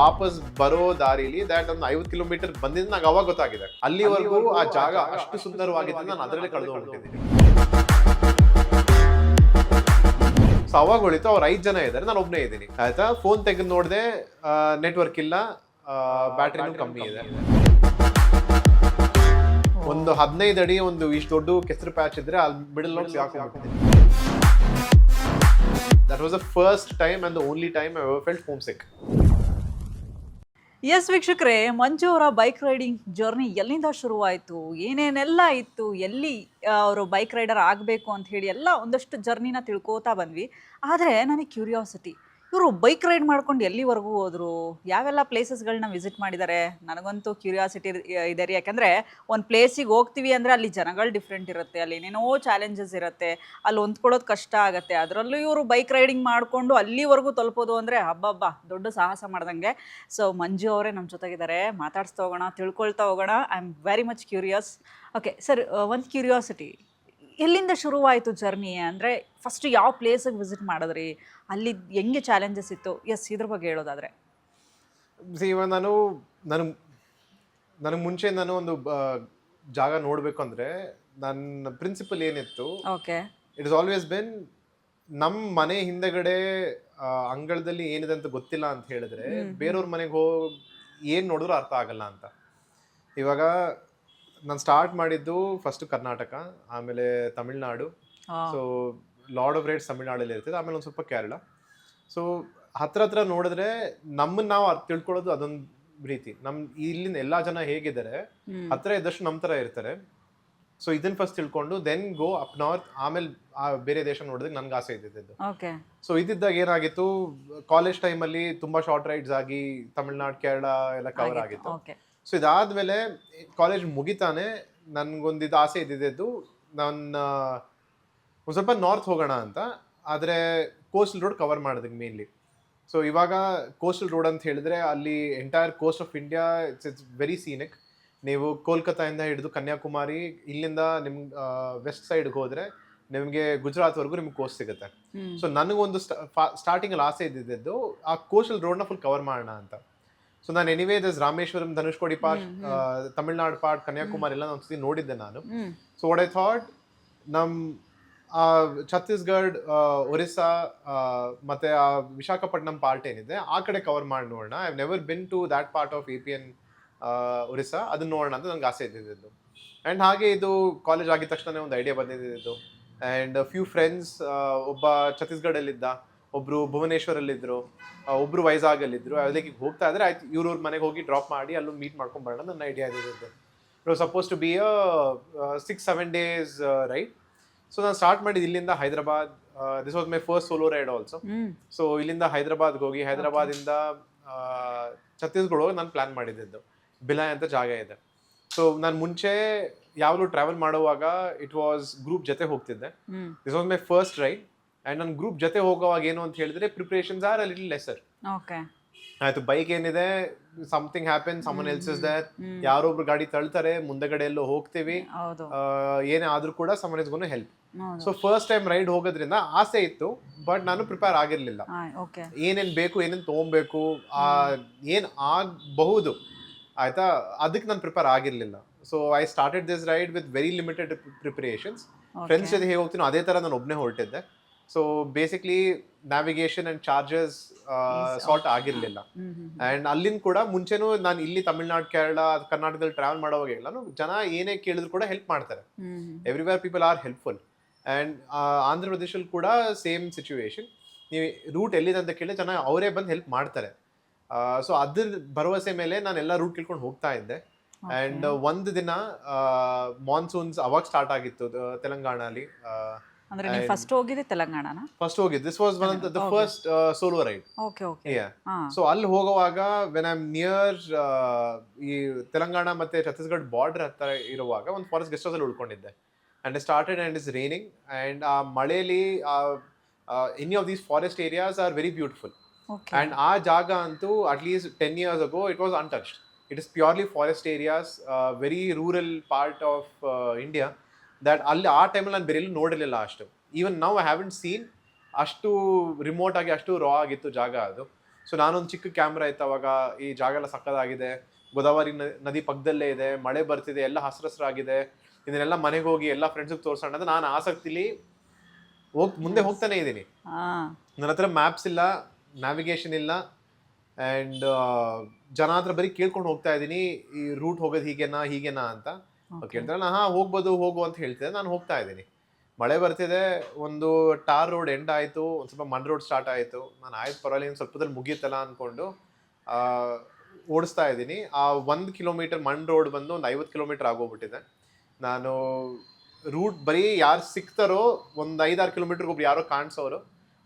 ವಾಪಸ್ ಬರೋ ದಾರಿಲಿ ದಾಟ್ ಒಂದು ಐವತ್ತು ಕಿಲೋಮೀಟರ್ ಬಂದಿದ್ದು ನಂಗೆ ಅವಾಗ ಗೊತ್ತಾಗಿದೆ. ಅಲ್ಲಿವರೆಗೂ ಆ ಜಾಗ ಅಷ್ಟು ಸುಂದರವಾಗಿದ್ದು ನಾನು ಅದರಲ್ಲಿ ಕಳೆದು ಹೋಗ್ಬಿಟ್ಟಿದ್ದೀನಿ ಸೊ ಅವಾಗ ಉಳಿತು ಅವ್ರು ಐದು ಜನ ಇದ್ದಾರೆ ನಾನು ಒಬ್ಬನೇ ಇದ್ದೀನಿ. ಆಯ್ತಾ? ಫೋನ್ ತೆಗೆದು ನೋಡಿದೆ ನೆಟ್ವರ್ಕ್ ಇಲ್ಲ ಬ್ಯಾಟ್ರಿನೂ ಕಮ್ಮಿ ಇದೆ. ಒಂದು ಹದಿನೈದು ಅಡಿ ಒಂದು ಇಷ್ಟು ದೊಡ್ಡ ಕೆಸರು ಪ್ಯಾಚ್ ಇದ್ರೆ ಅಲ್ಲಿ ಮಿಡಲ್ ನೋಡಿ ಹಾಕೊಂಡ್ಬಿಟ್ಟಿದ್ದೀನಿ that was the first time and the only time I felt homesick S ವೀಕ್ಷಕರೇ, ಮಂಜು ಅವರ ಬೈಕ್ ರೈಡಿಂಗ್ ಜರ್ನಿ ಎಲ್ಲಿಂದ ಶುರುವಾಯಿತು? ಏನೇನೆಲ್ಲ ಇತ್ತು? ಎಲ್ಲಿ ಅವರು ಬೈಕ್ ರೈಡರ್ ಆಗಬೇಕು ಅಂತ ಹೇಳಿ ಎಲ್ಲ ಒಂದಷ್ಟು ಜರ್ನಿನ ತಿಳ್ಕೋತಾ ಬಂದ್ವಿ. ಆದರೆ ನನಗೆ ಕ್ಯೂರಿಯಾಸಿಟಿ ಇವರು ಬೈಕ್ ರೈಡ್ ಮಾಡ್ಕೊಂಡು ಎಲ್ಲಿವರೆಗೂ ಹೋದರು? ಯಾವೆಲ್ಲ ಪ್ಲೇಸಸ್ಗಳನ್ನ ವಿಸಿಟ್ ಮಾಡಿದ್ದಾರೆ ನನಗಂತೂ ಕ್ಯೂರಿಯಾಸಿಟಿ ಇದೆ ರೀ. ಯಾಕಂದರೆ ಒಂದು ಪ್ಲೇಸಿಗೆ ಹೋಗ್ತೀವಿ ಅಂದರೆ ಅಲ್ಲಿ ಜನಗಳು ಡಿಫ್ರೆಂಟ್ ಇರುತ್ತೆ, ಅಲ್ಲಿ ಏನೇನೋ ಚಾಲೆಂಜಸ್ ಇರುತ್ತೆ, ಅಲ್ಲಿ ಹೊಂದ್ಕೊಳ್ಳೋದು ಕಷ್ಟ ಆಗುತ್ತೆ. ಅದರಲ್ಲೂ ಇವರು ಬೈಕ್ ರೈಡಿಂಗ್ ಮಾಡಿಕೊಂಡು ಅಲ್ಲಿವರೆಗೂ ತಲುಪೋದು ಅಂದರೆ ಹಬ್ಬಬ್ಬ, ದೊಡ್ಡ ಸಾಹಸ ಮಾಡ್ದಂಗೆ. ಸೊ ಮಂಜು ಅವರೇ ನಮ್ಮ ಜೊತೆಗಿದ್ದಾರೆ. ಮಾತಾಡ್ಸ್ತಾ ಹೋಗೋಣ, ತಿಳ್ಕೊಳ್ತಾ ಹೋಗೋಣ. I am very much curious okay sir ಒಂದು ಕ್ಯೂರಿಯಾಸಿಟಿ ಎಲ್ಲಿಂದ ಶುರುವಾಯಿತು ಜರ್ನಿ ಅಂದರೆ ಫಸ್ಟ್ ಯಾವ ಪ್ಲೇಸಿಗೆ ವಿಸಿಟ್ ಮಾಡಿದ್ರಿ? ಅಲ್ಲಿ ಹೆಂಗೆ ಚಾಲೆಂಜಸ್ ಇತ್ತು? ಎಸ್ ಇದ್ರ ಬಗ್ಗೆ ಹೇಳೋದಾದ್ರೆ. ಇವಾಗ ನಾನು ನಾನು ನನಗೆ ಮುಂಚೆ ನಾನು ಒಂದು ಜಾಗ ನೋಡಬೇಕು ಅಂದರೆ ನನ್ನ ಪ್ರಿನ್ಸಿಪಲ್ ಏನಿತ್ತು okay it is always been ನಮ್ಮ ಮನೆ ಹಿಂದೆಗಡೆ ಅಂಗಳದಲ್ಲಿ ಏನಿದೆ ಅಂತ ಗೊತ್ತಿಲ್ಲ ಅಂತ ಹೇಳಿದ್ರೆ ಬೇರೆಯವ್ರ ಮನೆಗೆ ಹೋಗಿ ಏನು ನೋಡಿದ್ರು ಅರ್ಥ ಆಗಲ್ಲ ಅಂತ. ಇವಾಗ ನಾನು ಸ್ಟಾರ್ಟ್ ಮಾಡಿದ್ದು ಫಸ್ಟ್ ಕರ್ನಾಟಕ ಆಮೇಲೆ Tamil Nadu. So lot of rates ತಮಿಳ್ನಾಡಲ್ಲಿ ಇರ್ತದೆ ಆಮೇಲೆ ಒಂದು ಸ್ವಲ್ಪ ಕೇರಳ. ಸೊ ಹತ್ರ ಹತ್ರ ನೋಡಿದ್ರೆ ನಮ್ಮನ್ನ ನಾವು ತಿಳ್ಕೊಳ್ಳೋದು ಅದೊಂದು ರೀತಿ. ನಮ್ ಇಲ್ಲಿನ ಎಲ್ಲಾ ಜನ ಹೇಗಿದ್ದಾರೆ ಹತ್ರ ಇದ್ದಷ್ಟು ನಮ್ ತರ ಇರ್ತಾರೆ. ಸೊ ಇದನ್ನ ಫಸ್ಟ್ ತಿಳ್ಕೊಂಡು ದೆನ್ ಗೋ ಅಪ್ ನಾರ್ತ್ ಆಮೇಲೆ ಆ ಬೇರೆ ದೇಶ ನೋಡೋದಕ್ಕೆ ನನ್ಗೆ ಆಸೆ ಇದ್ದಿದ್ದು. ಸೊ ಇದ್ದಿದ್ದಾಗ ಏನಾಗಿತ್ತು ಕಾಲೇಜ್ ಟೈಮಲ್ಲಿ ತುಂಬಾ ಶಾರ್ಟ್ ರೈಡ್ಸ್ ಆಗಿ ತಮಿಳ್ನಾಡು ಕೇರಳ ಎಲ್ಲ ಕವರ್ ಆಗಿತ್ತು. ಸೊ ಇದಾದ್ಮೇಲೆ ಕಾಲೇಜ್ ಮುಗಿತಾನೆ ನನ್ಗೊಂದಿದ್ದು ಆಸೆ ಇದ್ದಿದ್ದು ನನ್ನ ಒಂದು ಸ್ವಲ್ಪ ನಾರ್ತ್ ಹೋಗೋಣ ಅಂತ. ಆದರೆ ಕೋಸ್ಟಲ್ ರೋಡ್ ಕವರ್ ಮಾಡೋದಕ್ಕೆ ಮೇನ್ಲಿ ಸೊ ಇವಾಗ ಕೋಸ್ಟಲ್ ರೋಡ್ ಅಂತ ಹೇಳಿದ್ರೆ ಅಲ್ಲಿ entire coast of India it's it's very scenic ನೀವು ಕೋಲ್ಕತ್ತಾಯಿಂದ ಹಿಡಿದು ಕನ್ಯಾಕುಮಾರಿ ಇಲ್ಲಿಂದ ನಿಮ್ ವೆಸ್ಟ್ ಸೈಡ್ಗೆ ಹೋದ್ರೆ ನಿಮಗೆ ಗುಜರಾತ್ವರೆಗೂ ನಿಮ್ಗೆ ಕೋಸ್ಟ್ ಸಿಗುತ್ತೆ. ಸೊ ನನಗೊಂದು ಸ್ಟಾರ್ಟಿಂಗ್ ಅಲ್ಲಿ ಆಸೆ ಇದ್ದಿದ್ದು ಆ ಕೋಸ್ಟಲ್ ರೋಡ್ನ ಫುಲ್ ಕವರ್ ಮಾಡೋಣ ಅಂತ. ಸೊ ನಾನು anyway thus Rameswaram Dhanushkodi part Tamil Nadu part Kanyakumari ಎಲ್ಲ ಒಂದ್ಸತಿ ನೋಡಿದ್ದೆ ನಾನು. ಸೊ ವಾಟ್ ಐ ಥಾಟ್ ನಮ್ ಆ, ಛತ್ತೀಸ್ಗಢ್ ಒರಿಸ್ಸಾ ಮತ್ತೆ ಆ ವಿಶಾಖಪಟ್ಟಣಂ ಪಾರ್ಟ್ ಏನಿದೆ ಆ ಕಡೆ ಕವರ್ ಮಾಡಿ ನೋಡೋಣ. I never been to that part of A P and Orissa. ಅದನ್ನ ನೋಡೋಣ ಅಂತ ನಂಗೆ ಆಸೆ ಇದ್ದಿದ್ದು ಆ್ಯಂಡ್ ಹಾಗೆ ಇದು ಕಾಲೇಜ್ ಆಗಿದ ತಕ್ಷಣ ಒಂದು ಐಡಿಯಾ ಬಂದಿದ್ದು ಆ್ಯಂಡ್ ಫ್ಯೂ ಫ್ರೆಂಡ್ಸ್ ಒಬ್ಬ ಛತ್ತೀಸ್ಗಢಲ್ಲಿದ್ದ ಒಬ್ರು ಭುವನೇಶ್ವರಲ್ಲಿದ್ದರು ಒಬ್ರು ವೈಜಾಗಲ್ಲಿದ್ದರು ಅದಕ್ಕೆ ಹೋಗ್ತಾ ಇದ್ರೆ ಆಯ್ತು ಇವ್ರವ್ರ ಮನೆಗೆ ಹೋಗಿ ಡ್ರಾಪ್ ಮಾಡಿ ಅಲ್ಲೂ ಮೀಟ್ ಮಾಡ್ಕೊಂಡ್ಬರೋಣ ನನ್ನ ಐಡಿಯಾ ಇದ್ದಿದ್ದು. Suppose to be a six seven days right so ನಾನು ಸ್ಟಾರ್ಟ್ ಮಾಡಿದ್ದು ಇಲ್ಲಿಂದ Hyderabad this was my first solo ride also so ಇಲ್ಲಿಂದ ಹೈದರಾಬಾದ್ಗೆ ಹೋಗಿ ಹೈದರಾಬಾದಿಂದ ಛತ್ತೀಸ್ಗಢ ಹೋಗಿ ನಾನು ಪ್ಲಾನ್ ಮಾಡಿದ್ದು ಬಿಲಾಯ್ ಅಂತ ಜಾಗ ಇದೆ. ಸೊ ನಾನು ಮುಂಚೆ ಯಾವಾಗಲೂ ಟ್ರಾವೆಲ್ ಮಾಡುವಾಗ ಇಟ್ ವಾಸ್ ಗ್ರೂಪ್ ಜೊತೆ ಹೋಗ್ತಿದ್ದೆ. This was my first ride and ನನ್ನ ಗ್ರೂಪ್ ಜೊತೆ ಹೋಗುವಾಗ ಏನು ಅಂತ ಹೇಳಿದ್ರೆ preparations are a little lesser ಆಯ್ತು ಬೈಕ್ ಏನಿದೆ something happen someone else is there. ಯಾರೊಬ್ರು ಗಾಡಿ ತಳ್ತಾರೆ ಮುಂದಗಡೆ ಎಲ್ಲೋ ಹೋಗ್ತೀವಿ ಏನೇ ಆದ್ರೂ ಕೂಡ someone is gonna help so first time ride ಹೋಗೋದ್ರಿಂದ ಆಸೆ ಇತ್ತು ಬಟ್ ನಾನು ಪ್ರಿಪೇರ್ ಆಗಿರ್ಲಿಲ್ಲ. ಏನೇನ್ ಬೇಕು ಏನೇನ್ ತಗೊಬೇಕು ಆ ಏನ್ ಆಗಬಹುದು ಆಯ್ತಾ? ಅದಕ್ಕೆ ನಾನು prepare ಆಗಿರ್ಲಿಲ್ಲ. So I started this ride with very limited preparations friends ಜೊತೆ ಹೇಗೆ ಹೋಗ್ತೀನೋ ಅದೇ ತರ ನಾನು ಒಬ್ಬನೇ ಹೊರಟಿದ್ದೆ. So basically navigation and charges sort ಆಗಿರ್ಲಿಲ್ಲ. And ಅಲ್ಲಿಂದ ಕೂಡ ಮುಂಚೆನೂ ನಾನು ಇಲ್ಲಿ ತಮಿಳ್ನಾಡು ಕೇರಳ ಕರ್ನಾಟಕದಲ್ಲಿ ಟ್ರಾವೆಲ್ ಮಾಡುವಾಗ ಎಲ್ಲಾನು ಜನ ಏನೇ ಕೇಳಿದ್ರು ಕೂಡ ಹೆಲ್ಪ್ ಮಾಡ್ತಾರೆ. Everywhere people are helpful and Andhra ಪ್ರದೇಶಲ್ಲಿ ಕೂಡ ಸೇಮ್ ಸಿಚುವೇಶನ್ ನೀವು ರೂಟ್ ಎಲ್ಲಿದೆ ಅಂತ ಕೇಳಿ ಜನ ಅವರೇ ಬಂದು ಹೆಲ್ಪ್ ಮಾಡ್ತಾರೆ. ಸೊ ಅದ್ರ ಭರವಸೆ ಮೇಲೆ ನಾನು ಎಲ್ಲ ರೂಟ್ ಕೇಳ್ಕೊಂಡು ಹೋಗ್ತಾ ಇದ್ದೆ. ಅಂಡ್ ಒಂದು ದಿನ ಮಾನ್ಸೂನ್ಸ್ ಅವಾಗ ಸ್ಟಾರ್ಟ್ ಆಗಿತ್ತು ತೆಲಂಗಾಣ ತೆಲಂಗಾಣಲ್ಲಿ. ಅಂದ್ರೆ ನೀವು ಫಸ್ಟ್ ಹೋಗಿದ್ದೆ ತೆಲಂಗಾಣನ? ಫಸ್ಟ್ ಹೋಗಿದ್ದು. This was one the first solo ride okay okay so ಅಲ್ಲಿ ಹೋಗುವಾಗ ವೆನ್ ಐ ನಿಯರ್ ಈ ತೆಲಂಗಾಣ ಮತ್ತೆ ಛತ್ತೀಸ್ಗಢ ಬಾರ್ಡರ್ ಹತ್ರ ಇರುವಾಗ ಒಂದು ಫಾರೆಸ್ಟ್ ಗೆಸ್ಟ್ ಅಲ್ಲಿ ಉಳ್ಕೊಂಡಿದ್ದೆ. And started and is raining and ಆ ಮಳೆಯಲ್ಲಿ any of these forest areas are very beautiful and ಆ ಜಾಗ ಅಂತೂ at least ten years ago it was untouched it is purely forest areas very rural part of India that ಅಲ್ಲಿ ಆ ಟೈಮಲ್ಲಿ ನಾನು ಬೇರೆಲ್ಲೂ ನೋಡಿರಲಿಲ್ಲ ಅಷ್ಟು. ಈವನ್ ನಾವು ಹ್ಯಾವೆಂಟ್ ಸೀನ್ ಅಷ್ಟು ರಿಮೋಟ್ ಆಗಿ ಅಷ್ಟು ರಾ ಆಗಿತ್ತು ಜಾಗ ಅದು. ಸೊ ನಾನೊಂದು ಚಿಕ್ಕ ಕ್ಯಾಮ್ರಾ ಇತ್ತು ಅವಾಗ ಈ ಜಾಗ ಎಲ್ಲ ಸಕ್ಕದಾಗಿದೆ ಗೋದಾವರಿ ನದಿ ಪಕ್ಕದಲ್ಲೇ ಇದೆ ಮಳೆ ಬರ್ತಿದೆ ಎಲ್ಲ ಹಸ್ರು ಹಸ್ರಾಗಿದೆ ಇದನ್ನೆಲ್ಲ ಮನೆಗೆ ಹೋಗಿ ಎಲ್ಲ ಫ್ರೆಂಡ್ಸಿಗೆ ತೋರಿಸೋಣ ಅಂತ ನಾನು ಆಸಕ್ತಿಲಿ ಹೋಗ್ ಮುಂದೆ ಹೋಗ್ತಾನೆ ಇದ್ದೀನಿ. ನನ್ನ ಹತ್ರ ಮ್ಯಾಪ್ಸ್ ಇಲ್ಲ ನ್ಯಾವಿಗೇಷನ್ ಇಲ್ಲ ಆ್ಯಂಡ್ ಜನ ಹತ್ರ ಬರೀ ಕೇಳ್ಕೊಂಡು ಹೋಗ್ತಾ ಇದ್ದೀನಿ ಈ ರೂಟ್ ಹೋಗೋದು ಹೀಗೆನಾ ಹೀಗೆನಾ ಅಂತ. ಕೇಳ್ತಾರೆ ನಾ, ಹಾ, ಹೋಗ್ಬೋದು, ಹೋಗು ಅಂತ ಹೇಳ್ತಿದ್ದೆ. ನಾನು ಹೋಗ್ತಾ ಇದ್ದೀನಿ. ಮಳೆ ಬರ್ತಿದೆ, ಒಂದು ಟಾರ್ ರೋಡ್ ಎಂಡ್ ಆಯಿತು, ಒಂದು ಸ್ವಲ್ಪ ಮಣ್ ರೋಡ್ ಸ್ಟಾರ್ಟ್ ಆಯಿತು. ನಾನು ಆಯ್ತು, ಪರವಾಗಿಲ್ಲ, ಇನ್ನು ಸ್ವಲ್ಪದಲ್ಲಿ ಮುಗಿಯುತ್ತಲ್ಲ ಅಂದ್ಕೊಂಡು ಓಡಿಸ್ತಾ ಇದ್ದೀನಿ. ಆ ಒಂದು ಕಿಲೋಮೀಟರ್ ಮಣ್ ರೋಡ್ ಬಂದು ಒಂದು ಐವತ್ತು ಕಿಲೋಮೀಟರ್ ಆಗೋಗ್ಬಿಟ್ಟಿದೆ. ನಾನು ರೂಟ್ ಬರೀ ಯಾರು ಸಿಗ್ತಾರೋ ಒಂದು ಐದಾರು ಕಿಲೋಮೀಟ್ರ್ಗೆ ಒಬ್ರು ಯಾರೋ ಕಾಣಿಸೋರು,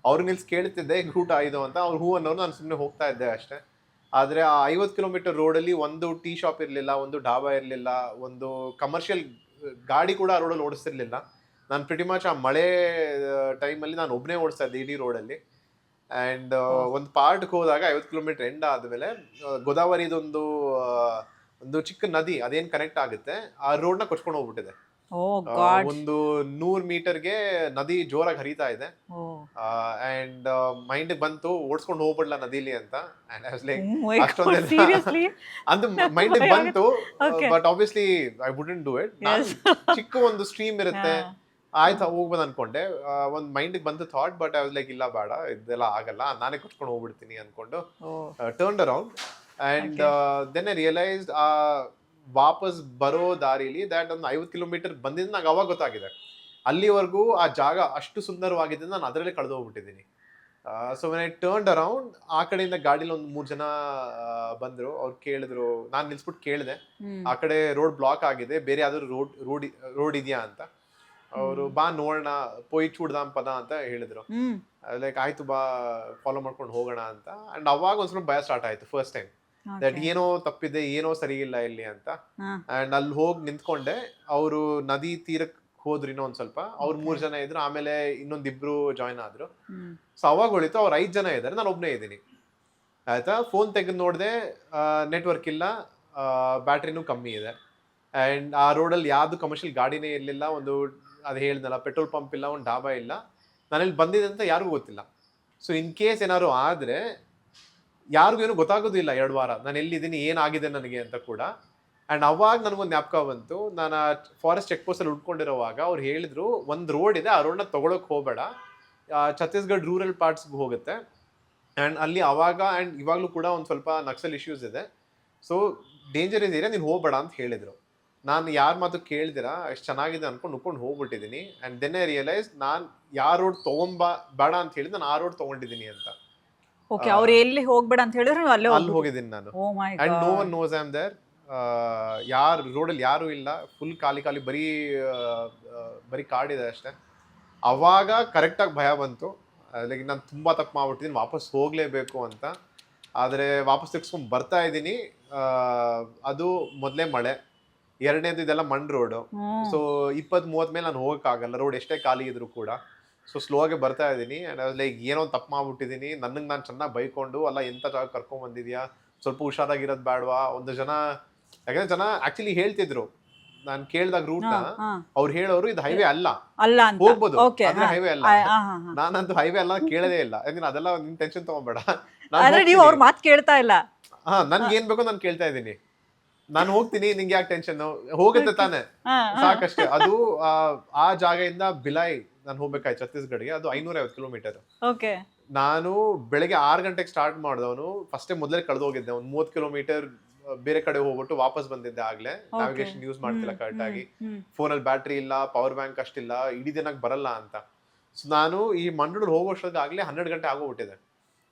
ಅವ್ರು ನಿಲ್ಸಿ ಕೇಳ್ತಿದ್ದೆ ರೂಟ್ ಆಯಿತು ಅಂತ. ಅವ್ರು ಹೂ ಅನ್ನೋರು, ನಾನು ಸುಮ್ಮನೆ ಹೋಗ್ತಾ ಇದ್ದೆ ಅಷ್ಟೇ. ಆದರೆ ಆ ಐವತ್ತು ಕಿಲೋಮೀಟರ್ ರೋಡಲ್ಲಿ ಒಂದು ಟೀ ಶಾಪ್ ಇರಲಿಲ್ಲ ಒಂದು ಡಾಬಾ ಇರಲಿಲ್ಲ ಒಂದು ಕಮರ್ಷಿಯಲ್ ಗಾಡಿ ಕೂಡ ಆ ರೋಡಲ್ಲಿ ಓಡಿಸ್ತಿರ್ಲಿಲ್ಲ. ನಾನು ಪ್ರಿಟಿ ಮಚ್ ಆ ಮಳೆ ಟೈಮಲ್ಲಿ ನಾನು ಒಬ್ಬನೇ ಓಡಿಸ್ತಾ ಇದ್ದೆ ಇಡೀ ರೋಡಲ್ಲಿ ಆ್ಯಂಡ್ ಒಂದು ಪಾರ್ಟ್ಗೆ ಹೋದಾಗ ಐವತ್ತು ಕಿಲೋಮೀಟರ್ ಎಂಡ್ ಆದಮೇಲೆ ಗೋದಾವರಿದೊಂದು ಒಂದು ಚಿಕ್ಕ ನದಿ ಅದೇನು ಕನೆಕ್ಟ್ ಆಗುತ್ತೆ ಆ ರೋಡ್ನ ಕೊಚ್ಕೊಂಡು ಹೋಗ್ಬಿಟ್ಟಿದೆ. ಒಂದು ನೂರ್ ಮೀಟರ್ಗೆ ನದಿ ಜೋರಾಗಿ ಹರಿತಾ ಇದೆ. ಅಂಡ್ ಮೈಂಡ್ ಬಂತು ಓಡಿಸ್ಕೊಂಡು ಹೋಗ್ಬಿಡ್ಲಾ ನದಿಲಿ ಅಂತ. Oh ಅಂದು ಮೈಂಡ್ ಬಂತು but obviously I wouldn't do it ಚಿಕ್ಕ ಒಂದು ಸ್ಟ್ರೀಮ್ ಇರುತ್ತೆ. ಆಯ್ತಾ ಹೋಗ್ಬೋದು ಅನ್ಕೊಂಡೆ. ಒಂದ್ ಮೈಂಡ್ ಬಂತು thought but I was like ಇಲ್ಲ ಬೇಡ ಇದೆಲ್ಲ ಆಗಲ್ಲ ನಾನೇ ಕುಟ್ಕೊಂಡು ಹೋಗ್ಬಿಡ್ತೀನಿ ಅನ್ಕೊಂಡು turn around and then I realised ಆ ವಾಪಸ್ ಬರೋ ದಾರಿಲಿ ದ್ಯಾಟ್ ಒಂದು ಐವತ್ತು ಕಿಲೋಮೀಟರ್ ಬಂದಿದ್ದು ನಂಗೆ ಅವಾಗ ಗೊತ್ತಾಗಿದೆ. ಅಲ್ಲಿವರೆಗೂ ಆ ಜಾಗ ಅಷ್ಟು ಸುಂದರವಾಗಿದೆ ನಾನು ಅದರಲ್ಲೇ ಕಳೆದು ಹೋಗ್ಬಿಟ್ಟಿದ್ದೀನಿ so when I turn around ಆ ಕಡೆಯಿಂದ ಗಾಡಿಲಿ ಒಂದು ಮೂರು ಜನ ಬಂದರು. ಅವ್ರು ಕೇಳಿದ್ರು. ನಾನು ನಿಲ್ಸ್ಬಿಟ್ಟು ಕೇಳಿದೆ. ಆ ಕಡೆ ರೋಡ್ ಬ್ಲಾಕ್ ಆಗಿದೆ. ಬೇರೆ ಯಾವ್ದಾದ್ರು ರೋಡ್ ರೋಡ್ ರೋಡ್ ಇದೆಯಾ ಅಂತ. ಅವರು ಬಾ ನೋಡೋಣ ಪೊಯ್ ಚೂಡ್ದಾಮ್ ಪದ ಅಂತ ಹೇಳಿದ್ರು. ಲೈಕ್ ಆಯ್ತು ಬಾ ಫಾಲೋ ಮಾಡ್ಕೊಂಡು ಹೋಗೋಣ ಅಂತ. ಅಂಡ್ ಅವಾಗ ಒಂದ್ಸಲ ಸ್ವಲ್ಪ ಭಯ ಸ್ಟಾರ್ಟ್ ಆಯ್ತು ಫಸ್ಟ್ ಟೈಮ್ ದಟ್ ಏನೋ ತಪ್ಪಿದೆ ಏನೋ ಸರಿ ಇಲ್ಲ ಇಲ್ಲಿ ಅಂತ. ಅಂಡ್ ಅಲ್ಲಿ ಹೋಗಿ ನಿಂತ್ಕೊಂಡೆ ಅವರು ನದಿ ತೀರಕ್ಕೆ ಹೋದ್ರು ಒಂದ್ ಸ್ವಲ್ಪ. ಅವ್ರು ಮೂರ್ ಜನ ಇದ್ರು ಆಮೇಲೆ ಇನ್ನೊಂದಿಬ್ರು ಜಾಯ್ನ್ ಆದ್ರು. ಸೊ ಅವಾಗ ಹೊಳಿತು ಅವ್ರು ಐದ್ ಜನ ಇದ್ದಾರೆ ನಾನು ಒಬ್ನೇ ಇದ್ದೀನಿ. ಆಯ್ತಾ? ಫೋನ್ ತೆಗೆದು ನೋಡಿದೆ ನೆಟ್ವರ್ಕ್ ಇಲ್ಲ ಬ್ಯಾಟ್ರಿನೂ ಕಮ್ಮಿ ಇದೆ. ಅಂಡ್ ಆ ರೋಡಲ್ಲಿ ಯಾವ್ದು ಕಮರ್ಷಿಯಲ್ ಗಾಡಿನೇ ಇರಲಿಲ್ಲ ಒಂದು ಅದು ಹೇಳ್ದಲ್ಲ ಪೆಟ್ರೋಲ್ ಪಂಪ್ ಇಲ್ಲ ಒಂದು ಡಾಬಾ ಇಲ್ಲ. ನಾನಿಲ್ಲಿ ಬಂದಿದೆ ಅಂತ ಯಾರಿಗೂ ಗೊತ್ತಿಲ್ಲ. ಸೊ ಇನ್ ಕೇಸ್ ಏನಾದ್ರು ಆದರೆ ಯಾರಿಗೂ ಏನು ಗೊತ್ತಾಗೋದಿಲ್ಲ ಎರಡು ವಾರ. ನಾನು ಎಲ್ಲಿದ್ದೀನಿ, ಏನಾಗಿದೆ ನನಗೆ ಅಂತ ಕೂಡ. ಆ್ಯಂಡ್ ಅವಾಗ ನನಗೊಂದು ಜ್ಞಾಪಕ ಬಂತು. ನಾನು ಫಾರೆಸ್ಟ್ ಚೆಕ್ ಪೋಸ್ಟಲ್ಲಿ ಉಟ್ಕೊಂಡಿರೋವಾಗ ಅವ್ರು ಹೇಳಿದ್ರು, ಒಂದು ರೋಡ್ ಇದೆ, ಆ ರೋಡ್ನ ತೊಗೊಳಕ್ಕೆ ಹೋಗಬೇಡ. ಛತ್ತೀಸ್ಗಢ ರೂರಲ್ ಪಾರ್ಟ್ಸ್ಗೆ ಹೋಗುತ್ತೆ. ಆ್ಯಂಡ್ ಅಲ್ಲಿ ಅವಾಗ ಆ್ಯಂಡ್ ಇವಾಗಲೂ ಕೂಡ ಒಂದು ಸ್ವಲ್ಪ ನಕ್ಸಲ್ ಇಶ್ಯೂಸ್ ಇದೆ. ಸೊ ಡೇಂಜರ್ ಇದೆ ನೀನು ಹೋಗಬೇಡ ಅಂತ ಹೇಳಿದರು. ನಾನು ಯಾರ ಮಾತು ಕೇಳಿದಿರ, ಎಷ್ಟು ಚೆನ್ನಾಗಿದೆ ಅಂದ್ಕೊಂಡು ಉಕ್ಕೊಂಡು ಹೋಗ್ಬಿಟ್ಟಿದ್ದೀನಿ ಆ್ಯಂಡ್ ದೆನ್ ಐ ರಿಯಲೈಸ್ ನಾನು ಯಾವ ರೋಡ್ ತೊಗೊಂಬ, ಬೇಡ ಅಂತ ಹೇಳಿ ನಾನು ಆ ರೋಡ್ ತೊಗೊಂಡಿದ್ದೀನಿ ಅಂತ. ಓಕೆ ಅವ್ರು ಎಲ್ಲಿ ಹೋಗ್ಬೇಡ ಅಂತ ಹೇಳಿದ್ರು ನೀವು ಅಲ್ಲೇ ಅಲ್ಲಿ ಹೋಗಿದ್ದೀನಿ ನಾನು. ಓ my and no one knows I'm there ಯಾರು ರೋಡಲ್ಲಿ ಯಾರು ಇಲ್ಲ. ಫುಲ್ ಖಾಲಿ ಖಾಲಿ ಬರೀ ಬರೀ ಕಾರ್ಡ್ ಇದೆ ಅಷ್ಟೇ. ಅವಾಗ ಕರೆಕ್ಟಾಗಿ ಭಯ ಬಂತು. ಲೈಕ್ ನಾನು ತುಂಬ ತಪ್ಪು ಮಾಡ್ಬಿಟ್ಟಿದ್ದೀನಿ ವಾಪಸ್ ಹೋಗಲೇಬೇಕು ಅಂತ. ಆದರೆ ವಾಪಸ್ ತೆಗ್ಸ್ಕೊಂಡು ಬರ್ತಾ ಇದ್ದೀನಿ. ಅದು ಮೊದಲೇ ಮಳೆ. ಎರಡನೇದು ಇದೆಲ್ಲ ಮಣ್ ರೋಡು ಸೊ ಇಪ್ಪತ್ತ್ ಮೂವತ್ತು ಮೇಲೆ ನಾನು ಹೋಗೋಕ್ಕಾಗಲ್ಲ. ರೋಡ್ ಎಷ್ಟೇ ಖಾಲಿ ಇದ್ರು ಕೂಡ. ಸೊ ಸ್ಲೋ ಆಗಿ ಬರ್ತಾ ಇದ್ದೀನಿ. ಅಂಡ್ ಲೈಕ್ ಏನೋ ತಪ್ಪು ಮಾಡ್ಬಿಟ್ಟಿದ್ದೀನಿ. ನನಗೆ ನಾನು ಚೆನ್ನಾಗಿ ಬೈಕೊಂಡು ಅಲ್ಲ ಎಂತ ಜಾಗ ಕರ್ಕೊಂಡ್ ಬಂದಿದ್ಯಾ? ಸ್ವಲ್ಪ ಹುಷಾರಾಗಿರೋದು ಬೇಡವಾ ಒಂದು ಜನ ಯಾಕಂದ್ರೆ ಜನ ಆಕ್ಚುಲಿ ಹೇಳ್ತಿದ್ರು. ನಾನು ಕೇಳ್ದಾಗ ರೂಟ್ನ ಅವ್ರು ಹೇಳೋರು ಇದು ಹೈವೇ ಅಲ್ಲ. ಹೋಗ್ಬೋದು. ಹೈವೇ ಅಲ್ಲ. ನಾನಂತೂ ಹೈವೇ ಅಲ್ಲ ಕೇಳದೇ ಇಲ್ಲ. ಯಾಕಂದ್ರೆ ಅದೆಲ್ಲ ನಿನ್ ಟೆನ್ಷನ್ ತಗೊಂಬೇಡ. ನಾನ್ ನೀವು ಅವ್ರ. ಮಾತು ಕೇಳ್ತಾ ಇಲ್ಲ. ಹಾ ನನ್ಗೆ ಏನ್ ಬೇಕೋ ನಾನು ಕೇಳ್ತಾ ಇದ್ದೀನಿ. ನಾನು ಹೋಗ್ತೀನಿ ನಿಂಗೆ ಯಾಕೆ ಟೆನ್ಷನ್ ಹೋಗುತ್ತೆ ತಾನೆ. ಸಾಕಷ್ಟೇ. ಅದು ಆ, ಆ ಜಾಗದಿಂದ ಬಿಲಾಯ್ ನಾನು ಹೋಗ್ಬೇಕಾಯ್ತು ಛತ್ತೀಸ್ಗಢಗೆ ಅದು ಐನೂರ ಐವತ್ತು ಕಿಲೋಮೀಟರ್ ಓಕೆ ನಾನು ಬೆಳಗ್ಗೆ ಆರು ಗಂಟೆಗೆ ಸ್ಟಾರ್ಟ್ ಮಾಡಿದವನು ಫಸ್ಟೇ ಮೊದಲೇ ಕಳೆದು ಹೋಗಿದ್ದೆ ಒಂದು ಮೂವತ್ತು ಕಿಲೋಮೀಟರ್ ಬೇರೆ ಕಡೆ ಹೋಗ್ಬಿಟ್ಟು ವಾಪಸ್ ಬಂದಿದ್ದೆ ಆಗ್ಲೇ. ನ್ಯಾವಿಗೇಷನ್ ಯೂಸ್ ಮಾಡ್ತಿಲ್ಲ ಕರೆಕ್ಟ್ ಆಗಿ. ಫೋನ್ ಅಲ್ಲಿ ಬ್ಯಾಟ್ರಿ ಇಲ್ಲ ಪವರ್ ಬ್ಯಾಂಕ್ ಅಷ್ಟಿಲ್ಲ ಇಡೀ ದಿನಕ್ಕೆ ಬರಲ್ಲ ಅಂತ. ಸೊ ನಾನು ಈ ಮಂಡ್ರೂರ್ ಆಗ್ಲೇ ಹನ್ನೆರಡು ಗಂಟೆ ಆಗೋಗ್ಬಿಟ್ಟಿದೆ.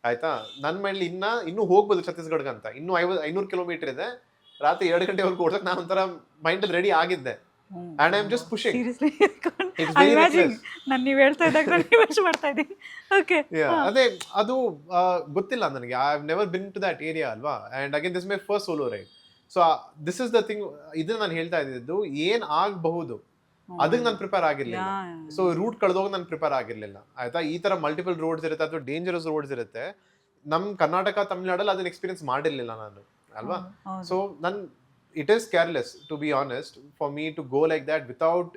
ಆಯ್ತಾ? ನನ್ನ ಮೇಲೆ ಇನ್ನ ಇನ್ನೂ ಹೋಗ್ಬೋದು ಛತ್ತೀಸ್ಗಢಗಂತ. ಅಂತ ಇನ್ನೂ ಐವತ್ ಐನೂರು ಕಿಲೋಮೀಟರ್ ಇದೆ. ರಾತ್ರಿ ಎರಡು ಗಂಟೆವರೆಗೂ ಓಡ್ಸಕ್ ನಾನು ಒಂಥರ ಮೈಂಡಲ್ಲಿ ರೆಡಿ ಆಗಿದ್ದೆ. And I am just pushing seriously it's very reckless. ನಾನು ನೀವು ಹೇಳ್ತಾ ಇದ್ದಾಗ ನಾನು ಇಮ್ಯಾಜ್ ಮಾಡ್ತಾ ಇದ್ದೀನಿ. ಓಕೆ ಅದೇ ಅದು ಗೊತ್ತಿಲ್ಲ ನನಗೆ. I never been to that area ಅಲ್ವಾ? And again this my first solo ride so this is the thing ಇದನ್ನ ನಾನು ಹೇಳ್ತಾ ಇದ್ದಿದ್ದು ಏನ್ ಆಗಬಹುದು? ಅದಕ್ಕೆ ನಾನು ಪ್ರಿಪೇರ್ ಆಗಿರ್ಲಿಲ್ಲ. ಸೊ ರೂಟ್ ಕಳೆದೋಗ ನಾನು ಪ್ರಿಪೇರ್ ಆಗಿರ್ಲಿಲ್ಲ. ಆಯ್ತಾ? ಈ ತರ ಮಲ್ಟಿಪಲ್ ರೋಡ್ಸ್ ಇರುತ್ತೆ ಅಥವಾ ಡೇಂಜರಸ್ ರೋಡ್ಸ್ ಇರುತ್ತೆ. ನಮ್ ಕರ್ನಾಟಕ ತಮಿಳ್ನಾಡಲ್ಲಿ ಅದನ್ನ ಎಕ್ಸ್ಪೀರಿಯನ್ಸ್ ಮಾಡಿರ್ಲಿಲ್ಲ ನಾನು. ಅಲ್ವಾ? So none it is careless to be honest for me to go like that without